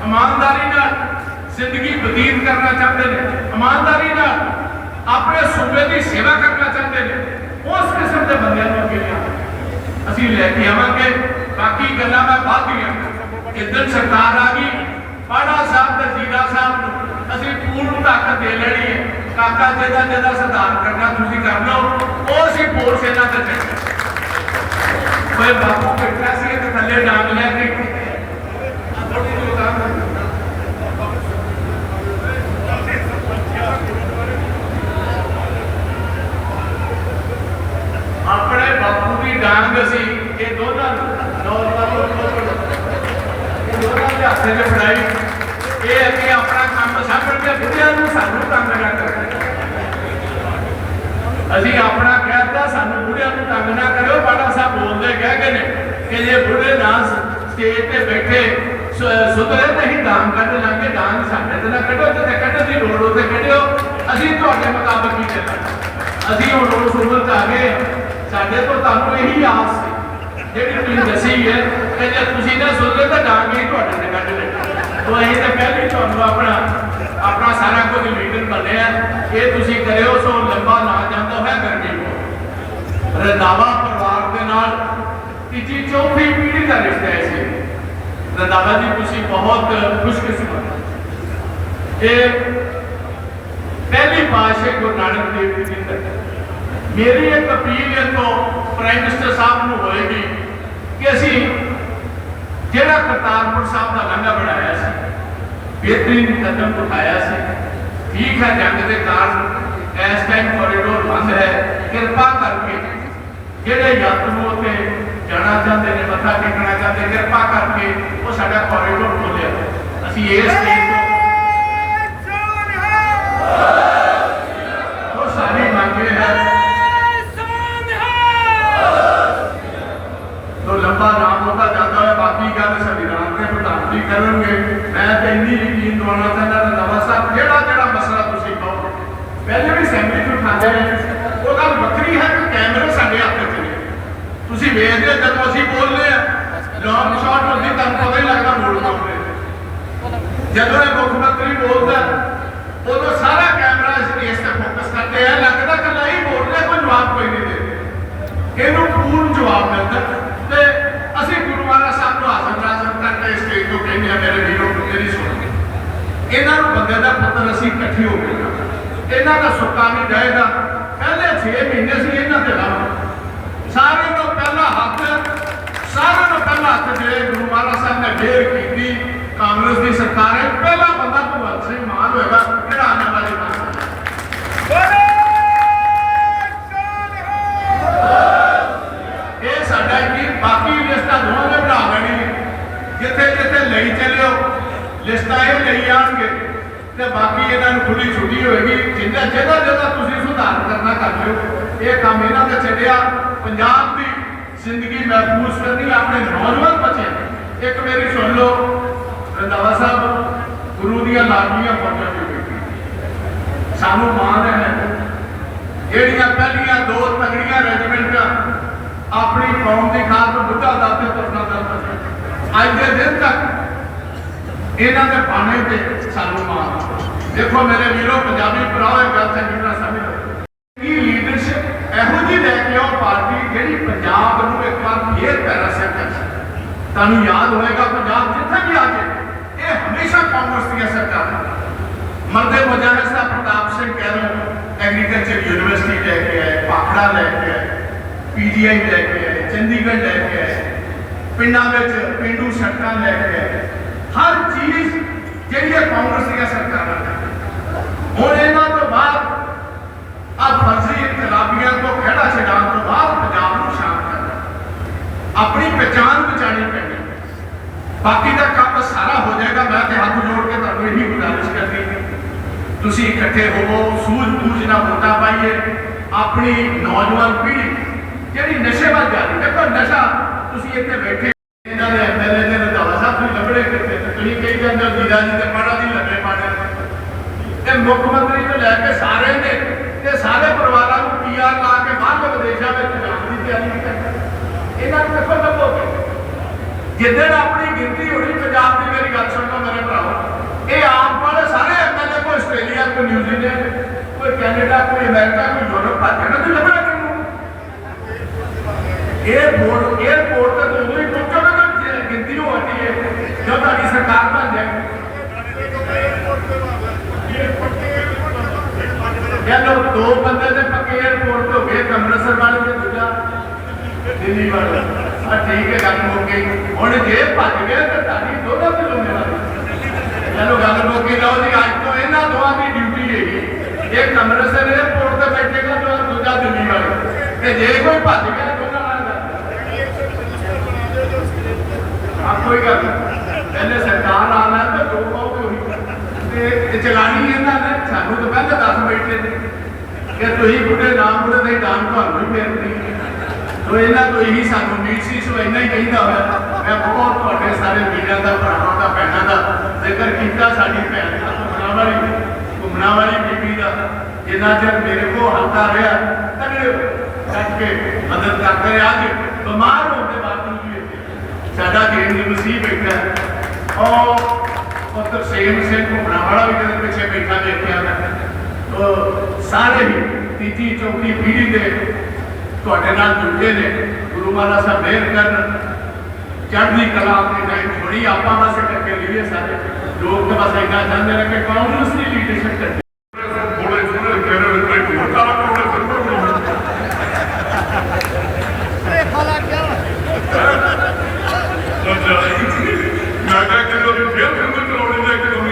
ਇਮਾਨਦਾਰੀ ਨਾਲ ਜ਼ਿੰਦਗੀ ਬਤੀਤ ਕਰਨਾ ਚਾਹੁੰਦੇ ਨੇ, ਇਮਾਨਦਾਰੀ ਨਾਲ ਆਪਣੇ ਸੂਬੇ ਦੀ ਸੇਵਾ ਕਰਨਾ ਚਾਹੁੰਦੇ ਨੇ, ਉਸ ਕਿਸਮ ਦੇ ਬੰਦਿਆਂ ਨੂੰ ਅੱਗੇ ਲਿਆ। ਅਸੀਂ ਲੈ ਕੇ ਆਵਾਂਗੇ। ਬਾਕੀ ਗੱਲਾਂ ਮੈਂ ਬਾਅਦ ਦੀਆਂ ਜਿੱਦਣ ਸਰਕਾਰ ਆ ਗਈ ਪਾੜਾ ਸਾਹਿਬ ਤੇ ਜੀਰਾ ਸਾਹਿਬ ਨੂੰ ਅਸੀਂ ਪੂਰਨ ਤਾਕਤ ਦੇ ਲੈਣੀ ਹੈ। ਕਾਕਾ ਜਿਹਦਾ ਜਿਹਦਾ ਸੁਧਾਰ ਕਰਨਾ, ਤੁਸੀਂ ਕਰ ਲਓ। ਉਹ ਅਸੀਂ ਪੋਰ ਸੇਨਾ ਤੇ ਚੱਲ ਕੋਈ ਬਾਪੂ ਬੈਠਾ ਸੀ ਤੇ ਥੱਲੇ ਡਾਂਗ ਲੈ ਕੇ। ਥੋੜੀ ਜਿਹੀ ਉਤਾਰ ਆਪਣੇ ਬਾਪੂ ਦੀ ਡਾਂਗ ਸੀ, ਇਹ ਦੋਨਾਂ ਨੌਜਵਾਨਾਂ ਇਹ ਦੋਨਾਂ ਦੇ ਹੱਥੇ 'ਚ ਫੜਾਈ। ਇਹ ਅੱਗੇ ਆਪਣਾ ਬੁੱਢਿਆਂ ਨੂੰ ਸਾਨੂੰ ਤੰਗ ਨਾ ਕਰਨਾ ਅਸੀਂ ਆਪਣਾ ਕਹਿਤਾ, ਸਾਨੂੰ ਬੁੱਢਿਆਂ ਨੂੰ ਤੰਗ ਨਾ ਕਰਿਓ ਬਾੜਾ ਸਾਹਿਬ ਬੋਲਦੇ ਕਹਿ ਗਏ ਨੇ ਕਿ ਜੇ ਬੁੱਢੇ ਨਾ ਸਟੇਜ ਤੇ ਬੈਠੇ ਸੁਧਰੇ ਤਾਂ ਹੀ ਕੱਢ ਲਾਂਗੇ, ਡਾਂਗ ਸਾਡੇ ਤੇ ਨਾ ਕੱਢੋ ਤੇ ਕੱਢਣ ਦੀ ਲੋੜ ਉਤੇ ਕੱਢਿਓ। ਅਸੀਂ ਤੁਹਾਡੇ ਮੁਤਾਬਕ ਹੀ ਚੱਲਾਂਗੇ। ਅਸੀਂ ਹੁਣ ਉਸ ਉਮਰ ਆ ਗਏ ਸਾਡੇ ਤੋਂ ਤੁਹਾਨੂੰ ਇਹੀ ਆਸ ਸੀ। ਜਿਹੜੀ ਤੁਸੀਂ ਦੱਸੀ ਹੈ ਕਿ ਜੇ ਤੁਸੀਂ ਨਾ ਸੁਣਦੇ ਤਾਂ ਡਾਂਗ ਹੀ ਤੁਹਾਡੇ ਤੇ ਕੱਢ ਲੈ ਤੋਂ ਅਸੀਂ ਤਾਂ ਪਹਿਲੇ ਹੀ ਤੁਹਾਨੂੰ ਆਪਣਾ ਆਪਣਾ ਸਾਰਾ ਕੁਝ ਲੀਡਰ ਬਣਿਆ ਇਹ ਤੁਸੀਂ ਕਰਿਓ, ਸੋ ਲੰਬਾ ਨਾ ਜਾਂਦਾ ਹੋਇਆ ਗਰਮੀ ਕੋ ਰੰਦਾਵਾ ਪਰਿਵਾਰ ਦੇ ਨਾਲ ਤੀਜੀ ਚੌਥੀ ਪੀੜ੍ਹੀ ਦਾ ਰਿਸ਼ਤਾ ਹੈ ਸੀ ਰੰਦਾਵਾ ਜੀ, ਤੁਸੀਂ ਬਹੁਤ ਖੁਸ਼ਕਿਸਮਤ ਇਹ ਪਹਿਲੀ ਪਾਤਸ਼ਾਹ ਗੁਰੂ ਨਾਨਕ ਦੇਵ ਜੀ ਦੀ ਮੇਰੀ ਇੱਕ ਅਪੀਲ ਹੈ ਤੋਂ ਪ੍ਰਾਈਮ ਮਿਨਿਸਟਰ ਸਾਹਿਬ ਨੂੰ ਹੋਏਗੀ ਕਿ ਅਸੀਂ ਜਿਹੜਾ ਕਰਤਾਰਪੁਰ ਸਾਹਿਬ ਦਾ ਲੰਗਾ ਬਣਾਇਆ ਸੀ ਬਿਹਤਰੀਨ ਕਦਮ ਉਠਾਇਆ ਸੀ ਠੀਕ ਹੈ ਜੰਗ ਦੇ ਕਾਰਨ ਇਸ ਟਾਈਮ ਕੋਰੀਡੋਰ ਬੰਦ ਹੈ ਕਿਰਪਾ ਕਰਕੇ ਜਿਹੜੇ ਯਾਤਰੂ ਉੱਥੇ ਜਾਣਾ ਚਾਹੁੰਦੇ ਨੇ ਮੱਥਾ ਟੇਕਣਾ ਚਾਹੁੰਦੇ ਕਿਰਪਾ ਕਰਕੇ ਉਹ ਸਾਡਾ ਕੋਰੀਡੋਰ ਖੋਲਿਆ ਅਸੀਂ ਇਸ ਚੀਜ਼ ਤੋਂ ਉਹ ਸਾਡੀ ਮੰਗ ਇਹ ਹੈ ਤੋ ਲੰਬਾ ਨਾਮ ਹੋਤਾ ਜਾਂਦਾ ਹੈ ਬਾਕੀ ਗੱਲ ਸੰਵਿਧਾਨ ਦੇ ਪ੍ਰਧਾਨ ਜੀ ਕਰਨਗੇ ਮੈਂ ਤਾਂ ਇੰਨੀ ਯਕੀਨ ਦਵਾਉਣਾ ਚਾਹੁੰਦਾ ਕਿ ਨਵਾਂ ਸਾਹਿਬ ਜਿਹੜਾ ਜਿਹੜਾ ਮਸਲਾ ਤੁਸੀਂ ਕਹੋ ਪਹਿਲੇ ਵੀ ਅਸੈਂਬਲੀ ਚ ਉਠਾਉਂਦੇ ਨੇ ਉਹ ਗੱਲ ਵੱਖਰੀ ਹੈ ਕਿ ਕੈਮਰੇ ਸਾਡੇ ਹੱਥ 'ਚ ਨੇ ਤੁਸੀਂ ਵੇਖਦੇ ਹੋ ਜਦੋਂ ਅਸੀਂ ਬੋਲਦੇ ਆ ਲੌਂਗ ਸ਼ਾਟ ਹੁੰਦੀ, ਤੁਹਾਨੂੰ ਪਤਾ ਹੀ ਲੱਗਦਾ ਮੋੜ ਪਾਉਂਦੇ ਜਦੋਂ ਇਹ ਮੁੱਖ ਮੰਤਰੀ ਬੋਲਦਾ, ਉਦੋਂ ਸਾਰਾ ਕੈਮਰਾ ਇਸ ਤੇ ਫੋਕਸ ਕਰਦੇ ਆ। ਲੱਗਦਾ ਕਿ ਨਹੀਂ ਬੋਲ ਰਿਹਾ ਕੋਈ ਜਵਾਬ ਕੋਈ ਨਹੀਂ ਦੇ ਇਹਨੂੰ ਪੂਰਨ ਜਵਾਬ ਮਿਲਦਾ। ਤੇ ਅਸੀਂ ਗੁਰੂ ਮਹਾਰਾਜ ਸਾਹਿਬ ਨੂੰ ਆਸਨ ਨਾਜ਼ਰ ਕਰਕੇ ਸਟੇਜ ਤੋਂ ਕਹਿੰਦੇ ਆ ਮੇਰੇ ਵੀਰੋ ਇਹਨਾਂ ਨੂੰ ਬੰਦੇ ਦਾ ਪੁੱਤਰ ਅਸੀਂ ਇਕੱਠੇ ਹੋ ਗਏ ਇਹਨਾਂ ਦਾ ਸੁੱਕਾ ਨਹੀਂ ਜਾਏਗਾ। ਪਹਿਲੇ 6 ਮਹੀਨੇ ਸੀ ਇਹਨਾਂ ਤੇ ਲਾਭ ਸਾਰੇ ਤੋਂ ਪਹਿਲਾ ਹੱਥ, ਸਾਰਿਆਂ ਤੋਂ ਪਹਿਲਾ ਹੱਥ ਜਿਹੜੇ ਗੁਰੂ ਮਹਾਰਾਜ ਸਾਹਿਬ ਨੇ ਫੇਰ ਕੀਤੀ ਕਾਂਗਰਸ ਦੀ ਸਰਕਾਰ ਹੈ। ਪਹਿਲਾ ਬੰਦਾ ਭਗਵੰਤ ਸਿੰਘ ਮਾਨ ਹੋਏਗਾ, ਜਿਹੜਾ ਆਉਣ ਵਾਲੇ ਇਹ ਸਾਡਾ ਕੀ ਬਾਕੀ ਲਿਸਟਾਂ ਦੋਵਾਂ ਦੇ ਬਣਾ ਲੈਣੀ ਜਿੱਥੇ ਜਿੱਥੇ ਲਈ ਚੱਲਿਓ ਲਿਸਟਾਂ ਇਹ ਲਈ ਆਣਗੇ ਤੇ ਬਾਕੀ ਇਹਨਾਂ ਨੂੰ ਖੁੱਲੀ ਛੁੱਟੀ ਹੋਏਗੀ। ਜਿੰਨਾ ਜਿਹੜਾ ਜਿਹੜਾ ਤੁਸੀਂ ਸੁਧਾਰ ਕਰਨਾ ਕਰ ਲਿਓ। ਇਹ ਕੰਮ ਇਹਨਾਂ ਤੇ ਛੱਡਿਆ। ਪੰਜਾਬ ਦੀ ਜ਼ਿੰਦਗੀ ਮਹਿਫੂਜ਼ ਕਰਨੀ ਆਪਣੇ ਨੌਜਵਾਨ ਬੱਚੇ ਇੱਕ ਮੇਰੀ ਸੁਣ ਲਓ ਰੰਦਾਵਾ ਸਾਹਿਬ, ਗੁਰੂ ਦੀਆਂ ਲਾਡੀਆਂ ਫੌਜਾਂ ਦੀ ਬੇਟੀ। ਸਾਨੂੰ ਮਾਣ ਹੈ। ਜਿਹੜੀਆਂ ਪਹਿਲੀਆਂ ਦੋ ਤਗੜੀਆਂ ਰੈਜੀਮੈਂਟਾਂ ਆਪਣੀ ਕੌਮ ਦੀ ਖਾਤਰ ਬੁੱਢਾ ਦਾਤੇ ਤੁਰਨਾ ਦਰਦ ਅੱਜ ਦੇ ਦਿਨ ਤੱਕ ਇਹਨਾਂ ਦੇ ਬਾਣੇ ਤੇ ਸਾਨੂੰ ਮਾਣ ਦੇਖੋ ਮੇਰੇ ਵੀਰੋ, ਪੰਜਾਬੀ ਭਰਾਓ, ਇਹ ਗੱਲ ਚੰਗੀ ਤਰ੍ਹਾਂ ਸਮਝ ਕੀ ਲੀਡਰਸ਼ਿਪ ਇਹੋ ਜਿਹੀ ਲੈ ਕੇ ਆਓ ਪਾਰਟੀ ਜਿਹੜੀ ਪੰਜਾਬ ਨੂੰ ਇੱਕ ਵਾਰ ਫੇਰ ਪੈਰਾ ਕਰ ਤੁਹਾਨੂੰ ਯਾਦ ਹੋਏਗਾ ਪੰਜਾਬ ਜਿੱਥੇ ਵੀ ਆ ਜਾਏ ਇਹ ਹਮੇਸ਼ਾ ਕਾਂਗਰਸ ਦੀਆਂ ਸਰਕਾਰਾਂ ਮਰਦੇ ਮੁਜਾਹਿਦ ਸਾਹਿਬ ਪ੍ਰਤਾਪ ਸਿੰਘ ਕਹਿ ਰਹੇ ਐਗਰੀਕਲਚਰ ਯੂਨੀਵਰਸਿਟੀ ਲੈ ਕੇ ਆਏ, ਪਾਖੜਾ ਲੈ ਕੇ ਆਏ, ਪੀਜੀਆਈ ਲੈ ਕੇ ਆਏ, ਚੰਡੀਗੜ੍ਹ ਲੈ ਕੇ ਆਏ, ਪਿੰਡਾਂ ਵਿੱਚ ਪਿੰਡੂ ਸੜਕਾਂ ਲੈ ਕੇ ਆਏ। ਹਰ ਚੀਜ਼ ਜਿਹੜੀ ਹੈ ਕਾਂਗਰਸ ਦੀਆਂ ਸਰਕਾਰਾਂ ਹੁਣ ਇਹਨਾਂ ਤੋਂ ਬਾਅਦ ਆ ਫਰਜ਼ੀ ਇਨਕਲਾਬੀਆਂ ਤੋਂ ਖੜਾ ਛਡਾਉਣ ਤੋਂ ਬਾਅਦ ਪੰਜਾਬ ਨੂੰ ਸ਼ਾਂਤ ਕਰਨਾ ਆਪਣੀ ਪਛਾਣ ਬਚਾਣੀ ਪੈਣੀ ਬਾਕੀ ਦਾ ਕੰਮ ਸਾਰਾ ਹੋ ਜਾਏਗਾ। ਮੈਂ ਤੇ ਹੱਥ ਜੋੜ ਕੇ ਤੁਹਾਨੂੰ ਇਹੀ ਗੁਜ਼ਾਰਿਸ਼ ਕਰਦੀ ਤੁਸੀਂ ਇਕੱਠੇ ਹੋਵੋ, ਸੂਝ ਬੂਝ ਨਾ ਵੋਟਾਂ ਪਾਈਏ। ਆਪਣੀ ਨੌਜਵਾਨ ਪੀੜ੍ਹੀ ਜਿਹੜੀ ਨਸ਼ੇ ਵੱਲ ਜਾ ਰਹੀ ਦੇਖੋ ਨਸ਼ਾ ਤੁਸੀਂ ਇੱਥੇ ਬੈਠੇ کوئی امیرکا کوئی یورپ بجے لگاپوٹو گنتی ہے ਇਹ ਲੋਕ ਦੋ ਬੰਦੇ ਦੇ ਪੱਕੇ 에어ਪੋਰਟ ਤੋਂ ਗਏ, ਅੰਮ੍ਰਿਤਸਰ ਵਾਲੇ ਤੇ ਦੂਜਾ। ਦਿੱਲੀ ਵਾਲਾ। ਆ ਠੀਕ ਹੈ, ਗੱਲ ਹੋ ਗਈ। ਹੁਣ ਜੇ ਭੱਜ ਗਏ ਤਾਂ ਤੁਹਾਡੀ ਦੋਨਾਂ ਤੇ ਜ਼ਿੰਮੇਵਾਰੀ ਚਲੋ, ਗੱਲ ਹੋ ਗਈ। ਲਓ ਜੀ, ਅੱਜ ਤੋਂ ਇਹਨਾਂ ਦੋਹਾਂ ਦੀ ਡਿਊਟੀ ਹੈਗੀ। ਇੱਕ ਅੰਮ੍ਰਿਤਸਰ ਏਅਰਪੋਰਟ ਤੇ ਬੈਠੇਗਾ, ਤਾਂ ਦੂਜਾ ਦਿੱਲੀ ਵਾਲਾ। ਤੇ ਜੇ ਕੋਈ ਭੱਜ ਗਿਆ ਦੋਨਾਂ ਕੋਈ ਗੱਲ ਪਹਿਲੇ ਸਰਕਾਰ ਆਣਾ ਤੇ ਇਹ ਚਲਾਣੀ ਇਹਨਾਂ ਨੇ ਸਾਨੂੰ ਤਾਂ ਪਹਿਲੇ ਦੱਸ ਬੈਠੇ ਨੇ ਕਿ ਤੁਸੀਂ ਬੁੱਢੇ ਨਾਮ ਬੁੱਢੇ ਦੇ ਨਾਮ ਤੁਹਾਨੂੰ ਹੀ ਫੇਰਨੀ ਤੋ ਇਹਨਾਂ ਤੋਂ ਇਹੀ ਸਾਨੂੰ ਉਮੀਦ ਸੀ, ਸੋ ਇੰਨਾ ਹੀ ਕਹਿੰਦਾ ਹੋਇਆ ਮੈਂ ਬਹੁਤ ਤੁਹਾਡੇ ਸਾਰੇ ਵੀਰਾਂ ਦਾ, ਭਰਾਵਾਂ ਦਾ, ਭੈਣਾਂ ਦਾ ਜ਼ਿਕਰ ਕੀਤਾ ਸਾਡੀ ਭੈਣ ਦਾ ਘੁੰਮਣਾ ਵਾਲੀ ਬੀਬੀ ਦਾ ਜਿੰਨਾ ਚਿਰ ਮੇਰੇ ਕੋਲ ਹੱਥਾ ਰਿਹਾ, ਤਗੜੇ ਹੋ। ਕੇ ਮਦਦ ਕਰਦੇ ਰਿਹਾ ਅੱਜ ਬਿਮਾਰ ਹੋਣ ਦੇ ਬਾਵਜੂਦ ਵੀ ਸਾਡਾ ਦੇਣ ਦੀ ਨਸੀਬ ਬੈਠਾ ਹੈ। ਉਹ ਪੁੱਤਰ ਸੇਮ ਸਿੰਘ ਘੁੰਮਣਾ ਵਾਲਾ ਵੀ ਜਿਹਦੇ ਪਿੱਛੇ ਬੈਠਾ ਦੇਖਿਆ ਮੈਂ ਉਹ ਸਾਰੇ ਹੀ ਤੀਜੀ ਚੌਥੀ ਪੀੜ੍ਹੀ ਦੇ ਤੁਹਾਡੇ ਨਾਲ ਜੁੜੇ ਨੇ ਗੁਰੂ ਮਹਾਰਾਜ ਸਾਹਿਬ ਮਿਹਰ ਕਰਨ ਚੜ੍ਹਦੀ ਕਲਾ ਆਪਣੇ ਟਾਈਮ ਥੋੜੀ ਆਪਾਂ ਬਸ ਕਰਕੇ ਲਈਏ ਸਾਰੇ ਲੋਕ ਤਾਂ ਬਸ ਇੰਨਾ ਚਾਹੁੰਦੇ ਨੇ ਕਿ ਕਾਂਗਰਸ ਦੀ ਲੀਡਰਸ਼ਿਪ ਕਰੇ ਥੋੜੇ ਥੋੜੇ ਕਹਿ ਰਹੇ ਕੋਈ ਮੋਟਾ ਥੋੜੇ ਥੋੜੇ ਅੱਛਾ ਮੈਂ ਕਿਹਾ ਕਿ ਉਹ ਫੇਰ ਫਿਰ ਚਲਾਉਣੀ ਲੈ ਕੇ ਆਉਣੀ